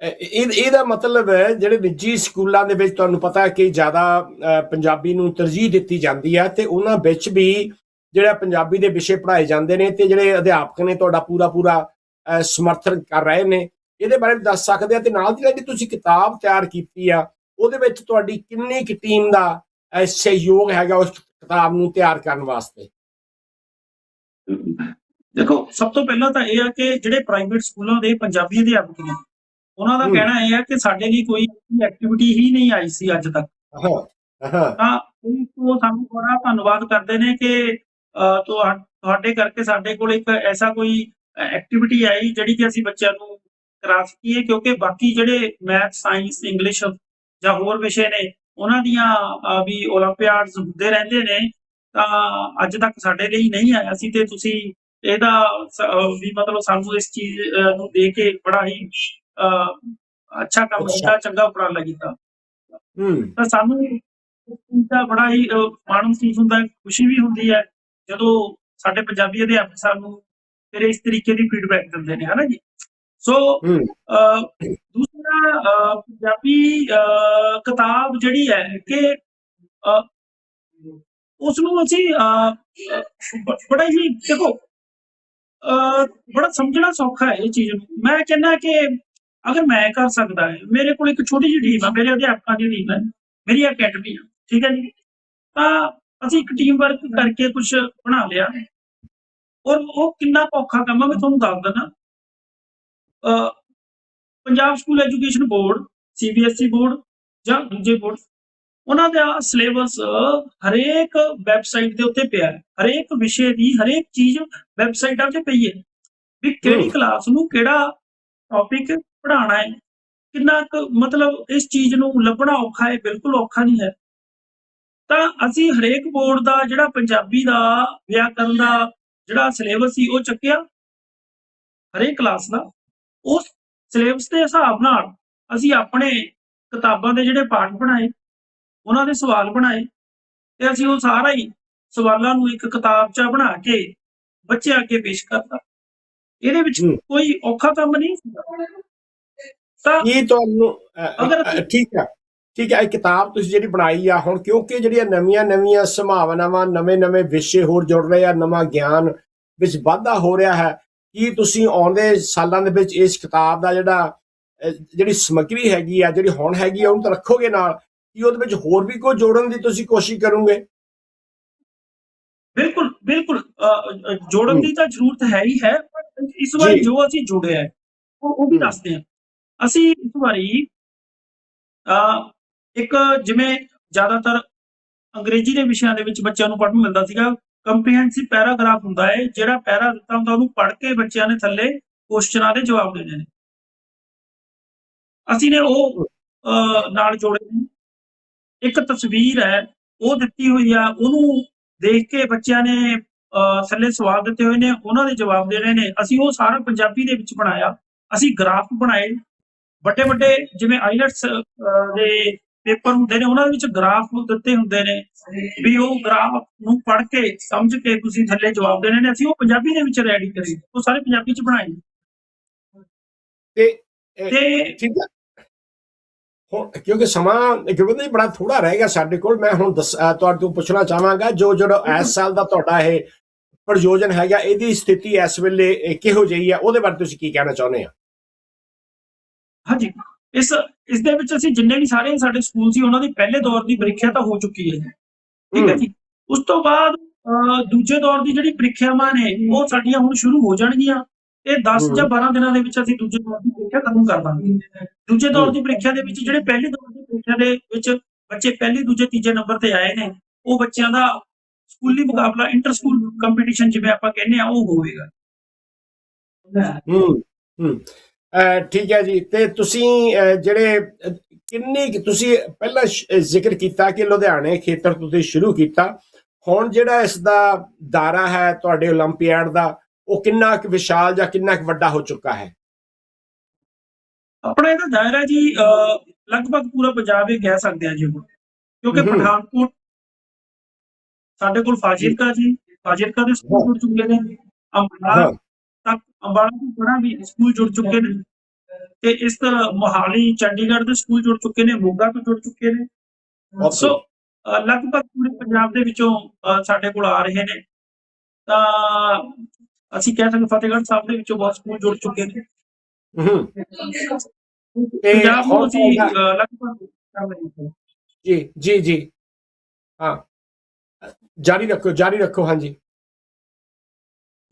ਇਹ- ਇਹਦਾ ਮਤਲਬ ਹੈ, ਜਿਹੜੇ ਨਿੱਜੀ ਸਕੂਲਾਂ ਦੇ ਵਿੱਚ ਤੁਹਾਨੂੰ ਪਤਾ ਹੈ ਕਿ ਜ਼ਿਆਦਾ ਪੰਜਾਬੀ ਨੂੰ ਤਰਜੀਹ ਦਿੱਤੀ ਜਾਂਦੀ ਹੈ ਤੇ ਉਹਨਾਂ ਵਿੱਚ ਵੀ ਜਿਹੜਾ ਪੰਜਾਬੀ ਦੇ ਵਿਸ਼ੇ ਪੜ੍ਹਾਏ ਜਾਂਦੇ ਨੇ ਤੇ ਜਿਹੜੇ ਅਧਿਆਪਕ ਨੇ ਤੁਹਾਡਾ ਪੂਰਾ ਪੂਰਾ ਸਮਰਥਨ ਕਰ ਰਹੇ ਨੇ। ਇਹਦੇ ਬਾਰੇ ਵੀ ਦੱਸ ਸਕਦੇ ਆ ਤੇ ਨਾਲ ਦੀ ਨਾਲ ਜਿਹੜੀ ਤੁਸੀਂ ਕਿਤਾਬ ਤਿਆਰ ਕੀਤੀ ਆ, ਉਹਦੇ ਵਿੱਚ ਤੁਹਾਡੀ ਕਿੰਨੀ ਕੁ ਟੀਮ ਦਾ ਸਹਿਯੋਗ ਹੈਗਾ ਉਸ ਕਿਤਾਬ ਨੂੰ ਤਿਆਰ ਕਰਨ ਵਾਸਤੇ? ਦੇਖੋ, ਸਭ ਤੋਂ ਪਹਿਲਾਂ ਤਾਂ ਇਹ ਆ ਕਿ ਜਿਹੜੇ ਪ੍ਰਾਈਵੇਟ ਸਕੂਲਾਂ ਦੇ ਪੰਜਾਬੀ ਅਧਿਆਪਕ ਨੇ ਉਹਨਾਂ ਦਾ ਕਹਿਣਾ ਇਹ ਹੈ ਕਿ ਸਾਡੇ ਲਈ ਕੋਈ ਐਕਟੀਵਿਟੀ ਹੀ ਨਹੀਂ ਆਈ ਸੀ ਅੱਜ ਤੱਕ। ਹਾਂ ਉਹ ਸਾਨੂੰ ਬੜਾ ਧੰਨਵਾਦ ਕਰਦੇ ਨੇ ਕਿ ਤੁਹਾਡੇ ਕਰਕੇ ਸਾਡੇ ਕੋਲ ਇੱਕ ਐਸਾ ਕੋਈ ਐਕਟੀਵਿਟੀ ਆਈ ਜਿਹੜੀ ਕਿ ਅਸੀਂ ਬੱਚਿਆਂ ਨੂੰ ਕਰਾ ਸਕੀਏ ਕਿਉਂਕਿ ਬਾਕੀ ਜਿਹੜੇ ਮੈਥ ਸਾਇੰਸ ਇੰਗਲਿਸ਼ ਜਾਂ ਹੋਰ ਵਿਸ਼ੇ ਨੇ ਉਹਨਾਂ ਦੀਆਂ ਵੀ 올림픽ਾਡਸ ਹੁੰਦੇ ਰਹਿੰਦੇ ਨੇ ਤਾਂ ਅੱਜ ਤੱਕ ਸਾਡੇ ਲਈ ਨਹੀਂ ਆਇਆ ਸੀ ਤੇ ਤੁਸੀਂ ਇਹਦਾ ਵੀ ਮਤਲਬ ਸਾਨੂੰ ਇਸ ਚੀਜ਼ ਨੂੰ ਦੇ ਕੇ ਬੜਾ ਹੀ ਅੱਛਾ ਕੰਮ। ਕੀਤਾ ਚੰਗਾ ਉਪਰਾਲਾ ਕੀਤਾ। ਹੂੰ। ਤਾਂ ਸਾਨੂੰ ਇਸ ਚੀਜ਼ ਦਾ ਬੜਾ ਹੀ ਮਾਣ ਮਹਿਸੂਸ ਹੁੰਦਾ ਹੈ ਖੁਸ਼ੀ ਵੀ ਹੁੰਦੀ ਹੈ ਜਦੋਂ ਸਾਡੇ ਪੰਜਾਬੀ ਅਧਿਆਪਕ ਸਾਨੂੰ ਫਿਰ ਇਸ ਤਰੀਕੇ ਦੀ ਫੀਡਬੈਕ ਦਿੰਦੇ ਨੇ ਹਨਾ ਜੀ? ਸੋ ਦੂਸਰਾ ਪੰਜਾਬੀ ਕਿਤਾਬ ਜਿਹੜੀ ਹੈ ਕਿ ਉਸ ਨੂੰ ਅਸੀਂ ਬੜਾ ਹੀ ਦੇਖੋ ਬੜਾ ਸਮਝਣਾ ਸੌਖਾ ਹੈ ਇਹ ਚੀਜ਼ ਨੂੰ। ਮੈਂ ਕਹਿੰਦਾ ਕਿ ਅਗਰ ਮੈਂ ਕਰ ਸਕਦਾ ਹੈ। ਮੇਰੇ ਕੋਲ ਇੱਕ ਛੋਟੀ ਜਿਹੀ ਟੀਮ ਹੈ ਮੇਰੇ ਅਧਿਆਪਕਾਂ ਦੀ ਟੀਮ ਹੈ ਮੇਰੀ ਅਕੈਡਮੀ ਹੈ ਠੀਕ ਹੈ ਜੀ? ਤਾਂ ਅਸੀਂ ਇੱਕ ਟੀਮ ਵਰਕ ਕਰਕੇ ਕੁਝ ਬਣਾ ਲਿਆ। ਔਰ ਉਹ ਕਿੰਨਾ ਔਖਾ ਕੰਮ ਹੈ ਮੈਂ ਤੁਹਾਨੂੰ ਦੱਸ ਦਿੰਦਾ। Punjab school education board CBSE board ਜਾਂ ਦੂਜੇ ਬੋਰਡ ਉਹਨਾਂ ਦਾ ਸਿਲੇਬਸ ਹਰੇਕ ਵੈਬਸਾਈਟ ਦੇ ਉੱਤੇ ਪਿਆ ਹੈ। ਹਰੇਕ ਵਿਸ਼ੇ ਦੀ ਹਰੇਕ ਚੀਜ਼ ਵੈਬਸਾਈਟਾਂ ਤੇ ਪਈ ਹੈ। ਵੀ ਕਿਹੜੀ। ਕਲਾਸ ਨੂੰ ਕਿਹੜਾ ਟੌਪਿਕ ਪੜ੍ਹਾਉਣਾ ਹੈ। ਕਿੰਨਾ ਕੁ ਮਤਲਬ ਇਸ ਚੀਜ਼ ਨੂੰ ਲੱਭਣਾ ਔਖਾ ਹੈ ਬਿਲਕੁਲ ਔਖਾ ਨਹੀਂ ਹੈ। ਤਾਂ ਅਸੀਂ ਹਰੇਕ ਬੋਰਡ ਦਾ ਜਿਹੜਾ ਪੰਜਾਬੀ ਦਾ ਵਿਆਕਰਨ ਦਾ ਜਿਹੜਾ ਸਿਲੇਬਸ ਸੀ ਉਹ ਚੱਕਿਆ। ਹਰੇਕ ਕਲਾਸ ਦਾ। ਉਸ ਸਿਲੇਬਸ ਦੇ ਹਿਸਾਬ ਨਾਲ ਅਸੀਂ ਆਪਣੇ ਕਿਤਾਬਾਂ ਦੇ ਜਿਹੜੇ ਪਾਠ ਬਣਾਏ ਉਹਨਾਂ ਦੇ ਸਵਾਲ ਬਣਾਏ ਤੇ ਅਸੀਂ ਉਹ ਸਾਰਾ ਹੀ ਸਵਾਲਾਂ ਨੂੰ ਇੱਕ ਕਿਤਾਬਚਾ ਬਣਾ ਕੇ ਬੱਚਿਆਂ ਅੱਗੇ ਪੇਸ਼ ਕਰਤਾ। ਇਹਦੇ ਵਿੱਚ। ਕੋਈ ਔਖਾ ਕੰਮ ਨਹੀਂ ਤਾਂ ਕੀ ਤੁਹਾਨੂੰ ਠੀਕ ਹੈ ਠੀਕ ਹੈ ਇਹ ਕਿਤਾਬ ਤੁਸੀਂ ਜਿਹੜੀ ਬਣਾਈ ਆ ਹੁਣ ਕਿਉਂਕਿ ਜਿਹੜੀਆਂ ਨਵੀਆਂ ਨਵੀਆਂ ਸੰਭਾਵਨਾਵਾਂ ਨਵੇਂ ਨਵੇਂ ਵਿਸ਼ੇ ਹੋਰ ਜੁੜ ਰਹੇ ਆ ਨਵਾਂ ਗਿਆਨ ਵਿੱਚ ਵਾਧਾ ਹੋ ਰਿਹਾ ਹੈ ਕੀ ਤੁਸੀਂ ਆਉਂਦੇ ਸਾਲਾਂ ਦੇ ਵਿੱਚ ਇਸ ਕਿਤਾਬ ਦਾ ਜਿਹੜਾ ਜਿਹੜੀ ਸਮੱਗਰੀ ਹੈਗੀ ਆ ਜਿਹੜੀ ਹੁਣ ਹੈਗੀ ਆ ਉਹਨੂੰ ਤਾਂ ਰੱਖੋਗੇ ਨਾਲ ਕੀ ਉਹਦੇ ਵਿੱਚ ਹੋਰ ਵੀ ਕੋਈ ਜੋੜਨ ਦੀ ਤੁਸੀਂ ਕੋਸ਼ਿਸ਼ ਕਰੋਗੇ ਬਿਲਕੁਲ ਬਿਲਕੁਲ ਜੋੜਨ। ਦੀ ਤਾਂ ਜ਼ਰੂਰਤ ਹੈ ਹੀ ਹੈ ਇਸ ਵਾਰੀ ਜੀ। ਅਸੀਂ ਜੋੜਿਆ ਹੈ ਉਹ ਵੀ। ਦੱਸਦੇ ਹਾਂ ਅਸੀਂ ਇਸ ਵਾਰੀ ਅ, ਇੱਕ ਜਿਵੇਂ ਜ਼ਿਆਦਾਤਰ ਅੰਗਰੇਜ਼ੀ ਦੇ ਵਿਸ਼ਿਆਂ ਦੇ ਵਿੱਚ ਬੱਚਿਆਂ ਨੂੰ ਪੜ੍ਹਨ ਮਿਲਦਾ ਸੀਗਾ ਕੰਪਰੀਹੈਂਸਿਵ ਪੈਰਾਗ੍ਰਾਫ ਹੁੰਦਾ ਹੈ ਜਿਹੜਾ ਪੈਰਾ ਦਿੱਤਾ ਹੁੰਦਾ ਉਹਨੂੰ ਪੜ੍ਹ ਕੇ ਬੱਚਿਆਂ ਨੇ ਥੱਲੇ ਕੁਐਸਚਨਾਂ ਦੇ ਜਵਾਬ ਦੇਣੇ ਨੇ। ਅਸੀਂ ਨੇ ਉਹ ਅ, ਨਾਲ ਜੋੜੇ ਨੇ। ਇੱਕ ਤਸਵੀਰ ਹੈ ਉਹ ਦਿੱਤੀ ਹੋਈ ਆ ਉਹਨੂੰ ਦੇਖ ਕੇ ਬੱਚਿਆਂ ਨੇ ਅ, ਥੱਲੇ ਸਵਾਲ ਦਿੱਤੇ ਹੋਏ ਨੇ ਉਹਨਾਂ ਦੇ ਜਵਾਬ ਦੇਣੇ ਨੇ। ਅਸੀਂ ਉਹ ਸਾਰਾ ਪੰਜਾਬੀ ਦੇ ਵਿੱਚ ਬਣਾਇਆ। ਅਸੀਂ ਗ੍ਰਾਫ ਬਣਾਏ ਵੱਡੇ ਵੱਡੇ ਜਿਵੇਂ ਆਈਲੈਟਸ ਦੇ ਪੇਪਰ ਹੁੰਦੇ ਨੇ ਉਹਨਾਂ ਦੇ ਵਿੱਚ ਗ੍ਰਾਫ ਦਿੱਤੇ ਹੁੰਦੇ ਨੇ ਵੀ ਉਹ ਗ੍ਰਾਫ ਨੂੰ ਪੜ੍ਹ ਕੇ ਸਮਝ ਕੇ ਤੁਸੀਂ ਥੱਲੇ ਜਵਾਬ ਦੇਣੇ ਨੇ। ਅਸੀਂ ਉਹ ਪੰਜਾਬੀ ਦੇ ਵਿੱਚ ਰੈਡੀ ਕਰੇ। ਉਹ ਸਾਰੇ ਪੰਜਾਬੀ ਚ ਬਣਾਏ ਤੇ ਠੀਕ ਹੈ ਕਿਉਂਕਿ ਸਮਾਂ ਕਿਉਂਕਿ ਬੜਾ ਥੋੜਾ ਰਹੇਗਾ ਸਾਡੇ ਕੋਲ ਮੈਂ ਹੁਣ ਦੱਸ ਤੁਹਾਡੇ ਤੋਂ ਪੁੱਛਣਾ ਚਾਹਾਂਗਾ ਜੋ ਜਿਹੜਾ ਇਸ ਸਾਲ ਦਾ ਤੁਹਾਡਾ ਇਹ ਪ੍ਰਯੋਜਨ ਹੈਗਾ ਇਹਦੀ ਸਥਿਤੀ ਇਸ ਵੇਲੇ ਕਿਹੋ ਜਿਹੀ ਹੈ ਉਹਦੇ ਬਾਰੇ ਤੁਸੀਂ ਕੀ ਕਹਿਣਾ ਚਾਹੁੰਦੇ ਆ? ਹਾਂਜੀ। ਇਸ ਇਸ ਦੇ ਵਿੱਚ ਅਸੀਂ ਜਿੰਨੇ ਵੀ ਸਾਰੇ ਸਾਡੇ ਸਕੂਲ ਸੀ ਉਹਨਾਂ ਦੀ ਪਹਿਲੇ ਦੌਰ ਦੀ ਪ੍ਰੀਖਿਆ ਤਾਂ ਹੋ ਚੁੱਕੀ ਹੈ ਠੀਕ ਹੈ ਜੀ। ਉਸ ਤੋਂ ਬਾਅਦ ਦੂਜੇ ਦੌਰ ਦੀ ਜਿਹੜੀ ਪ੍ਰੀਖਿਆਵਾਂ ਨੇ ਉਹ ਸਾਡੀਆਂ ਹੁਣ ਸ਼ੁਰੂ ਹੋ ਜਾਣਗੀਆਂ। ਇਹ 10 ਹਮ। ਜਾਂ 12 ਦਿਨਾਂ ਦੇ ਵਿੱਚ ਅਸੀਂ ਦੂਜੇ ਦੌਰ ਦੀ ਪ੍ਰੀਖਿਆ ਖਤਮ ਕਰ ਦਾਂਗੇ। ਦੂਜੇ ਦੌਰ ਦੀ ਪ੍ਰੀਖਿਆ ਦੇ ਵਿੱਚ ਜਿਹੜੇ ਪਹਿਲੇ ਦੌਰ ਦੀ ਪ੍ਰੀਖਿਆ ਦੇ ਵਿੱਚ ਬੱਚੇ ਪਹਿਲੇ ਦੂਜੇ ਤੀਜੇ ਨੰਬਰ ਤੇ ਆਏ ਨੇ ਉਹ ਬੱਚਿਆਂ ਦਾ ਸਕੂਲੀ ਮੁਕਾਬਲਾ ਇੰਟਰ ਸਕੂਲ ਕੰਪੀਟੀਸ਼ਨ ਜਿਵੇਂ ਆਪਾਂ ਕਹਿੰਦੇ ਆ ਉਹ ਹੋਵੇਗਾ। ਹੂੰ ਹੂੰ। ਠੀਕ ਹੈ ਜੀ ਤੇ ਤੁਸੀਂ ਅ, ਜਿਹੜੇ ਅ, ਕਿੰਨੀ ਕੁ- ਤੁਸੀਂ ਪਹਿਲਾਂ ਸ਼- ਜ਼ਿਕਰ ਕੀਤਾ ਕਿ ਲੁਧਿਆਣੇ ਖੇਤਰ ਤੋਂ ਤੁਸੀਂ ਸ਼ੁਰੂ ਕੀਤਾ ਹੁਣ ਜਿਹੜਾ ਇਸ ਦਾ ਦਾਇਰਾ ਹੈ ਤੁਹਾਡੇ 올림픽 ਦਾ ਉਹ ਕਿੰਨਾ ਕੁ ਵਿਸ਼ਾਲ ਜਾਂ ਕਿੰਨਾ ਕੁ ਵੱਡਾ ਹੋ ਚੁੱਕਾ ਹੈ ਆਪਣਾ ਇਹਦਾ ਦਾਇਰਾ ਜੀ ਅਹ, ਲਗਭਗ ਪੂਰਾ ਪੰਜਾਬ ਇਹ ਕਹਿ ਸਕਦੇ ਆ ਜੀ ਹੁਣ ਕਿਉਂਕਿ ਹਮ। ਪਠਾਨਕੋਟ ਸਾਡੇ ਕੋਲ ਫਾਜ਼ਿਲਕਾ ਜੀ ਫਾਜ਼ਿਲਕਾ ਦੇ ਸਕੂਲ ਜੁੜ ਚੁੱਕੇ ਨੇ ਅੰਬਾਲਾ ਹਾਂ ਤੱਕ ਅੰਬਾਲਾ ਤੋਂ ਬੜਾ ਵੀ ਸਕੂਲ ਜੁੜ ਚੁੱਕੇ ਨੇ। ਤੇ ਇਸ ਤਰ੍ਹਾਂ ਮੋਹਾਲੀ ਚੰਡੀਗੜ੍ਹ ਦੇ ਸਕੂਲ ਜੁੜ ਚੁੱਕੇ ਨੇ ਮੋਗਾ ਤੋਂ ਜੁੜ ਚੁੱਕੇ ਨੇ. ਸੋ ਲਗਭਗ ਪੂਰੇ ਪੰਜਾਬ ਦੇ ਵਿੱਚੋਂ ਸਾਡੇ ਕੋਲ ਆ ਰਹੇ ਨੇ। ਤਾਂ ਅਸੀਂ ਕਹਿ ਸਕਦੇ ਫਤਿਹਗੜ੍ਹ ਸਾਹਿਬ ਦੇ ਵਿੱਚੋਂ ਬਹੁਤ ਸਕੂਲ ਜੁੜ ਚੁੱਕੇ ਨੇ। ਹੂੰ। ਪੰਜਾਬ ਲਗਭਗ ਜੀ ਜੀ। ਹਾਂ। ਜਾਰੀ ਰੱਖੋ ਜਾਰੀ ਰੱਖੋ ਹਾਂਜੀ।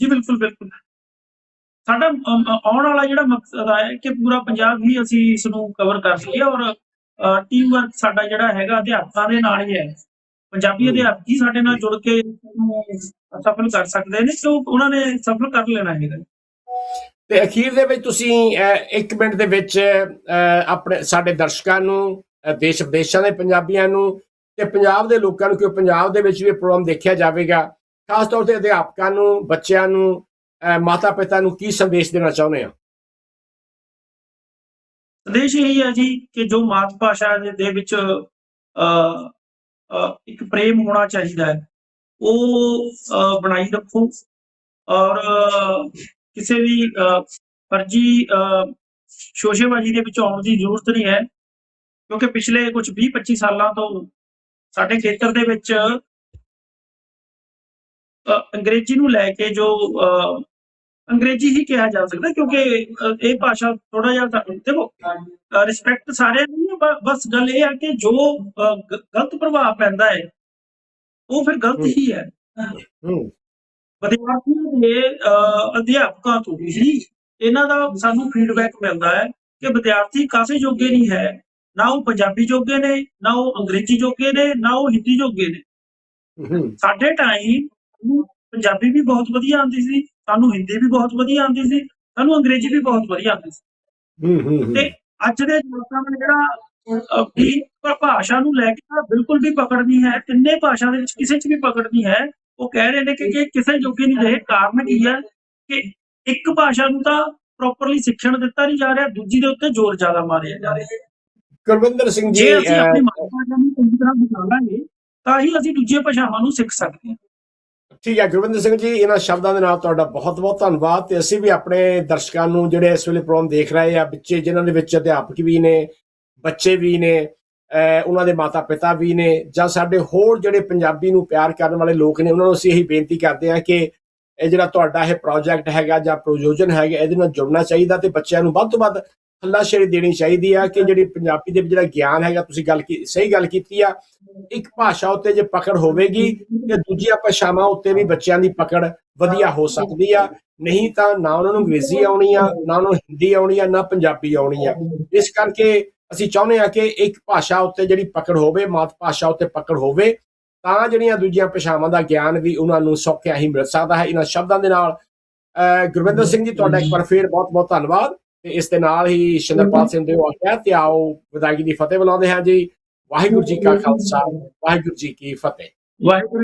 ਜੀ ਬਿਲਕੁਲ ਬਿਲਕੁਲ। ਸਾਡਾ ਆਉਣ ਵਾਲਾ ਜਿਹੜਾ ਮਕਸਦ ਹੈ ਕਿ ਪੂਰਾ ਪੰਜਾਬ ਹੀ ਅਸੀਂ ਇਸ ਨੂੰ ਕਵਰ ਕਰ ਸਕੀਏ ਔਰ ਟੀਮ ਵਰਕ ਸਾਡਾ ਜਿਹੜਾ ਹੈਗਾ ਅਧਿਆਪਕਾਂ ਦੇ ਨਾਲ ਹੀ ਹੈ ਪੰਜਾਬੀ। ਅਧਿਆਪਕ ਹੀ ਸਾਡੇ ਨਾਲ ਜੁੜ ਕੇ ਸਫਲ ਕਰ ਸਕਦੇ ਨੇ ਉਹ- ਉਹਨਾਂ ਨੇ ਸਫਲ ਕਰ ਲੈਣਾ ਹੈਗਾ ਤੇ ਅਖੀਰ ਦੇ ਵਿੱਚ ਤੁਸੀਂ ਇੱਕ ਮਿੰਟ ਦੇ ਵਿੱਚ ਆਪਣੇ ਸਾਡੇ ਦਰਸ਼ਕਾਂ ਨੂੰ ਦੇਸ਼ ਵਿਦੇਸ਼ਾਂ ਦੇ ਪੰਜਾਬੀਆਂ ਨੂੰ ਤੇ ਪੰਜਾਬ ਦੇ ਲੋਕਾਂ ਨੂੰ ਕਿਉਂ ਪੰਜਾਬ ਦੇ ਵਿੱਚ ਵੀ ਇਹ ਪ੍ਰੋਗਰਾਮ ਦੇਖਿਆ ਜਾਵੇਗਾ ਖਾਸ ਤੌਰ ਤੇ ਅਧਿਆਪਕਾਂ ਨੂੰ ਬੱਚਿਆਂ ਨੂੰ ਮਾਤਾ ਪਿਤਾ ਨੂੰ ਕੀ ਸੰਦੇਸ਼ ਦੇਣਾ ਚਾਹੁੰਦੇ ਆ? ਸੰਦੇਸ਼ ਇਹੀ ਹੈ ਜੀ ਕਿ ਜੋ ਮਾਤ ਭਾਸ਼ਾ ਦੇ ਵਿੱਚ ਇੱਕ ਪ੍ਰੇਮ ਹੋਣਾ ਚਾਹੀਦਾ ਹੈ ਉਹ ਬਣਾਈ ਰੱਖੋ। ਔਰ ਕਿਸੇ ਵੀ ਅ, ਫਰਜ਼ੀ ਅ, ਸ਼ੋਸ਼ੇਬਾਜ਼ੀ ਦੇ ਵਿੱਚ ਆਉਣ ਦੀ ਜ਼ਰੂਰਤ ਨਹੀਂ ਹੈ ਕਿਉਂਕਿ ਪਿਛਲੇ ਕੁਝ 20-25 ਸਾਲਾਂ ਤੋਂ ਸਾਡੇ ਖੇਤਰ ਦੇ ਵਿੱਚ ਅੰਗਰੇਜ਼ੀ ਨੂੰ ਲੈ ਕੇ ਜੋ ਅ, ਅੰਗਰੇਜ਼ੀ ਹੀ ਕਿਹਾ ਜਾ ਸਕਦਾ ਕਿਉਂਕਿ ਇਹ ਭਾਸ਼ਾ ਥੋੜਾ ਜਿਹਾ ਦੇਖੋ ਰਿਸਪੈਕਟ ਸਾਰਿਆਂ ਦੀ ਹੈ, ਬ- ਬਸ ਗੱਲ ਇਹ ਹੈ ਕਿ ਜੋ ਗਲਤ ਪ੍ਰਭਾਵ ਪੈਂਦਾ ਹੈ ਉਹ ਫਿਰ ਗਲਤ ਹੀ। ਹੈ ਹੂੰ। ਵਿਦਿਆਰਥੀਆਂ ਦੇ ਅਧਿਆਪਕਾਂ ਤੋਂ ਵੀ ਇਹਨਾਂ ਦਾ ਸਾਨੂੰ ਫੀਡਬੈਕ ਮਿਲਦਾ ਹੈ ਕਿ ਵਿਦਿਆਰਥੀ ਕਾਸੇ ਜੋਗੇ ਨਹੀਂ ਹੈ ਨਾ ਉਹ ਪੰਜਾਬੀ ਜੋਗੇ ਨੇ ਨਾ ਉਹ ਅੰਗਰੇਜ਼ੀ ਜੋਗੇ ਨੇ ਨਾ ਉਹ ਹਿੰਦੀ ਜੋਗੇ ਨੇ। ਹੂੰ। ਸਾਡੇ ਟਾਈਮ ਪੰਜਾਬੀ ਵੀ ਬਹੁਤ ਵਧੀਆ ਆਉਂਦੀ ਸੀ ਸਾਨੂੰ ਹਿੰਦੀ ਵੀ ਬਹੁਤ ਵਧੀਆ ਆਉਂਦੀ ਸੀ ਸਾਨੂੰ ਅੰਗਰੇਜ਼ੀ ਵੀ ਬਹੁਤ ਵਧੀਆ ਆਉਂਦੀ ਸੀ। ਹੂੰ ਹੂੰ ਤੇ ਅੱਜ ਦੇ ਜਵਾਕਾਂ ਨੂੰ ਜਿਹੜਾ ਵੀ ਭਾਸ਼ਾ ਨੂੰ ਲੈ ਕੇ ਬਿਲਕੁਲ ਵੀ ਪਕੜ ਨਹੀਂ ਹੈ ਤਿੰਨੇ ਭਾਸ਼ਾ ਦੇ ਵਿੱਚ ਕਿਸੇ 'ਚ ਵੀ ਪਕੜ ਨਹੀਂ ਹੈ ਉਹ ਕਹਿ ਰਹੇ ਨੇ ਕਿ ਕਿਸੇ ਜੋਗੇ ਨਹੀਂ ਰਹੇ ਕਾਰਨ ਕੀ ਹੈ ਕਿ ਇੱਕ ਭਾਸ਼ਾ ਨੂੰ ਤਾਂ ਪ੍ਰੋਪਰਲੀ ਸਿੱਖਣ ਦਿੱਤਾ ਨਹੀਂ ਜਾ ਰਿਹਾ ਦੂਜੀ ਦੇ ਉੱਤੇ ਜ਼ੋਰ ਜ਼ਿਆਦਾ ਮਾਰਿਆ ਜਾ ਰਿਹਾ। ਗੁਰਵਿੰਦਰ ਸਿੰਘ ਜੀ ਜੇ ਅਸੀਂ ਆਪਣੀ ਮਾਤਰ ਭਾਸ਼ਾ ਨੂੰ ਚੰਗੀ ਤਰ੍ਹਾਂ ਬਚਾਵਾਂਗੇ ਤਾਂ ਹੀ ਅਸੀਂ ਦੂਜੀਆਂ ਭਾਸ਼ਾਵਾਂ ਨੂੰ ਸਿੱਖ ਸਕਦੇ ਹਾਂ। ਠੀਕ ਹੈ, ਗੁਰਵਿੰਦਰ ਸਿੰਘ ਜੀ, ਇਹਨਾਂ ਸ਼ਬਦਾਂ ਦੇ ਨਾਲ ਤੁਹਾਡਾ ਬਹੁਤ ਬਹੁਤ ਧੰਨਵਾਦ ਤੇ ਅਸੀਂ ਵੀ ਆਪਣੇ ਦਰਸ਼ਕਾਂ ਨੂੰ ਜਿਹੜੇ ਇਸ ਵੇਲੇ ਪ੍ਰੋਗਰਾਮ ਦੇਖ ਰਹੇ ਆ, ਬੱਚੇ ਜਿਨ੍ਹਾਂ ਦੇ ਵਿੱਚ ਅਧਿਆਪਕ ਵੀ ਨੇ, ਬੱਚੇ ਵੀ ਨੇ ਉਹਨਾਂ ਦੇ ਮਾਤਾ ਪਿਤਾ ਵੀ ਨੇ ਜਾਂ ਸਾਡੇ ਹੋਰ ਜਿਹੜੇ ਪੰਜਾਬੀ ਨੂੰ ਪਿਆਰ ਕਰਨ ਵਾਲੇ ਲੋਕ ਨੇ, ਉਹਨਾਂ ਨੂੰ ਅਸੀਂ ਇਹੀ ਬੇਨਤੀ ਕਰਦੇ ਹਾਂ ਕਿ ਇਹ ਜਿਹੜਾ ਤੁਹਾਡਾ ਇਹ ਪ੍ਰੋਜੈਕਟ ਹੈਗਾ ਜਾਂ ਪ੍ਰਯੋਜਨ ਹੈਗਾ, ਇਹਦੇ ਨਾਲ ਜੁੜਨਾ ਚਾਹੀਦਾ ਤੇ ਬੱਚਿਆਂ ਨੂੰ ਵੱਧ ਤੋਂ ਵੱਧ ਹੱਲਾਸ਼ੇਰੀ ਦੇਣੀ ਚਾਹੀਦੀ ਆ ਕਿ ਜਿਹੜੀ ਪੰਜਾਬੀ ਦੇ ਵਿੱਚ ਜਿਹੜਾ ਗਿਆਨ ਹੈਗਾ, ਤੁਸੀਂ ਗੱਲ ਕੀ, ਸਹੀ ਗੱਲ ਕੀਤੀ ਆ। ਇੱਕ ਭਾਸ਼ਾ ਉੱਤੇ ਜੇ ਪਕੜ ਹੋਵੇਗੀ, ਤੇ ਦੂਜੀਆਂ ਭਾਸ਼ਾਵਾਂ ਉੱਤੇ ਵੀ ਬੱਚਿਆਂ ਦੀ ਪਕੜ ਵਧੀਆ ਹੋ ਸਕਦੀ ਆ। ਨਹੀਂ ਤਾਂ ਨਾ ਉਹਨਾਂ ਨੂੰ ਅੰਗਰੇਜ਼ੀ ਆਉਣੀ ਆ, ਨਾ ਉਹਨਾਂ ਨੂੰ ਹਿੰਦੀ ਆਉਣੀ ਆ, ਨਾ ਪੰਜਾਬੀ ਆਉਣੀ ਆ। ਇਸ ਕਰਕੇ ਅਸੀਂ ਚਾਹੁੰਦੇ ਆ ਕਿ ਇੱਕ ਭਾਸ਼ਾ ਉੱਤੇ ਜਿਹੜੀ ਪਕੜ ਹੋਵੇ, ਮਾਤ ਭਾਸ਼ਾ ਉੱਤੇ ਪਕੜ ਹੋਵੇ, ਤਾਂ ਜਿਹੜੀਆਂ ਦੂਜੀਆਂ ਭਾਸ਼ਾਵਾਂ ਦਾ ਗਿਆਨ ਵੀ ਉਹਨਾਂ ਨੂੰ ਸੌਖਿਆ ਹੀ ਮਿਲ ਸਕਦਾ ਹੈ। ਇਹਨਾਂ ਸ਼ਬਦਾਂ ਦੇ ਨਾਲ, ਅਹ ਗੁਰਵਿੰਦਰ ਸਿੰਘ ਜੀ, ਤੁਹਾਡਾ ਇੱਕ ਵਾਰ ਫੇਰ ਬਹੁਤ ਬਹੁਤ ਧੰਨਵਾਦ। ਤੇ ਇਸ ਦੇ ਨਾਲ ਹੀ ਸ਼ਿੰਦਰਪਾਲ ਸਿੰਘ ਦੇ ਆਖਿਆ ਤੇ ਆਓ ਵਿਦਾਇਗੀ ਦੀ ਫਤਿਹ ਬੁਲਾਉਂਦੇ ਹਾਂ ਜੀ। ਵਾਹਿਗੁਰੂ ਜੀ ਕਾ ਖਾਲਸਾ ਵਾਹਿਗੁਰੂ ਜੀ ਕੀ ਫਤਿਹ। ਵਾਹਿਗੁਰੂ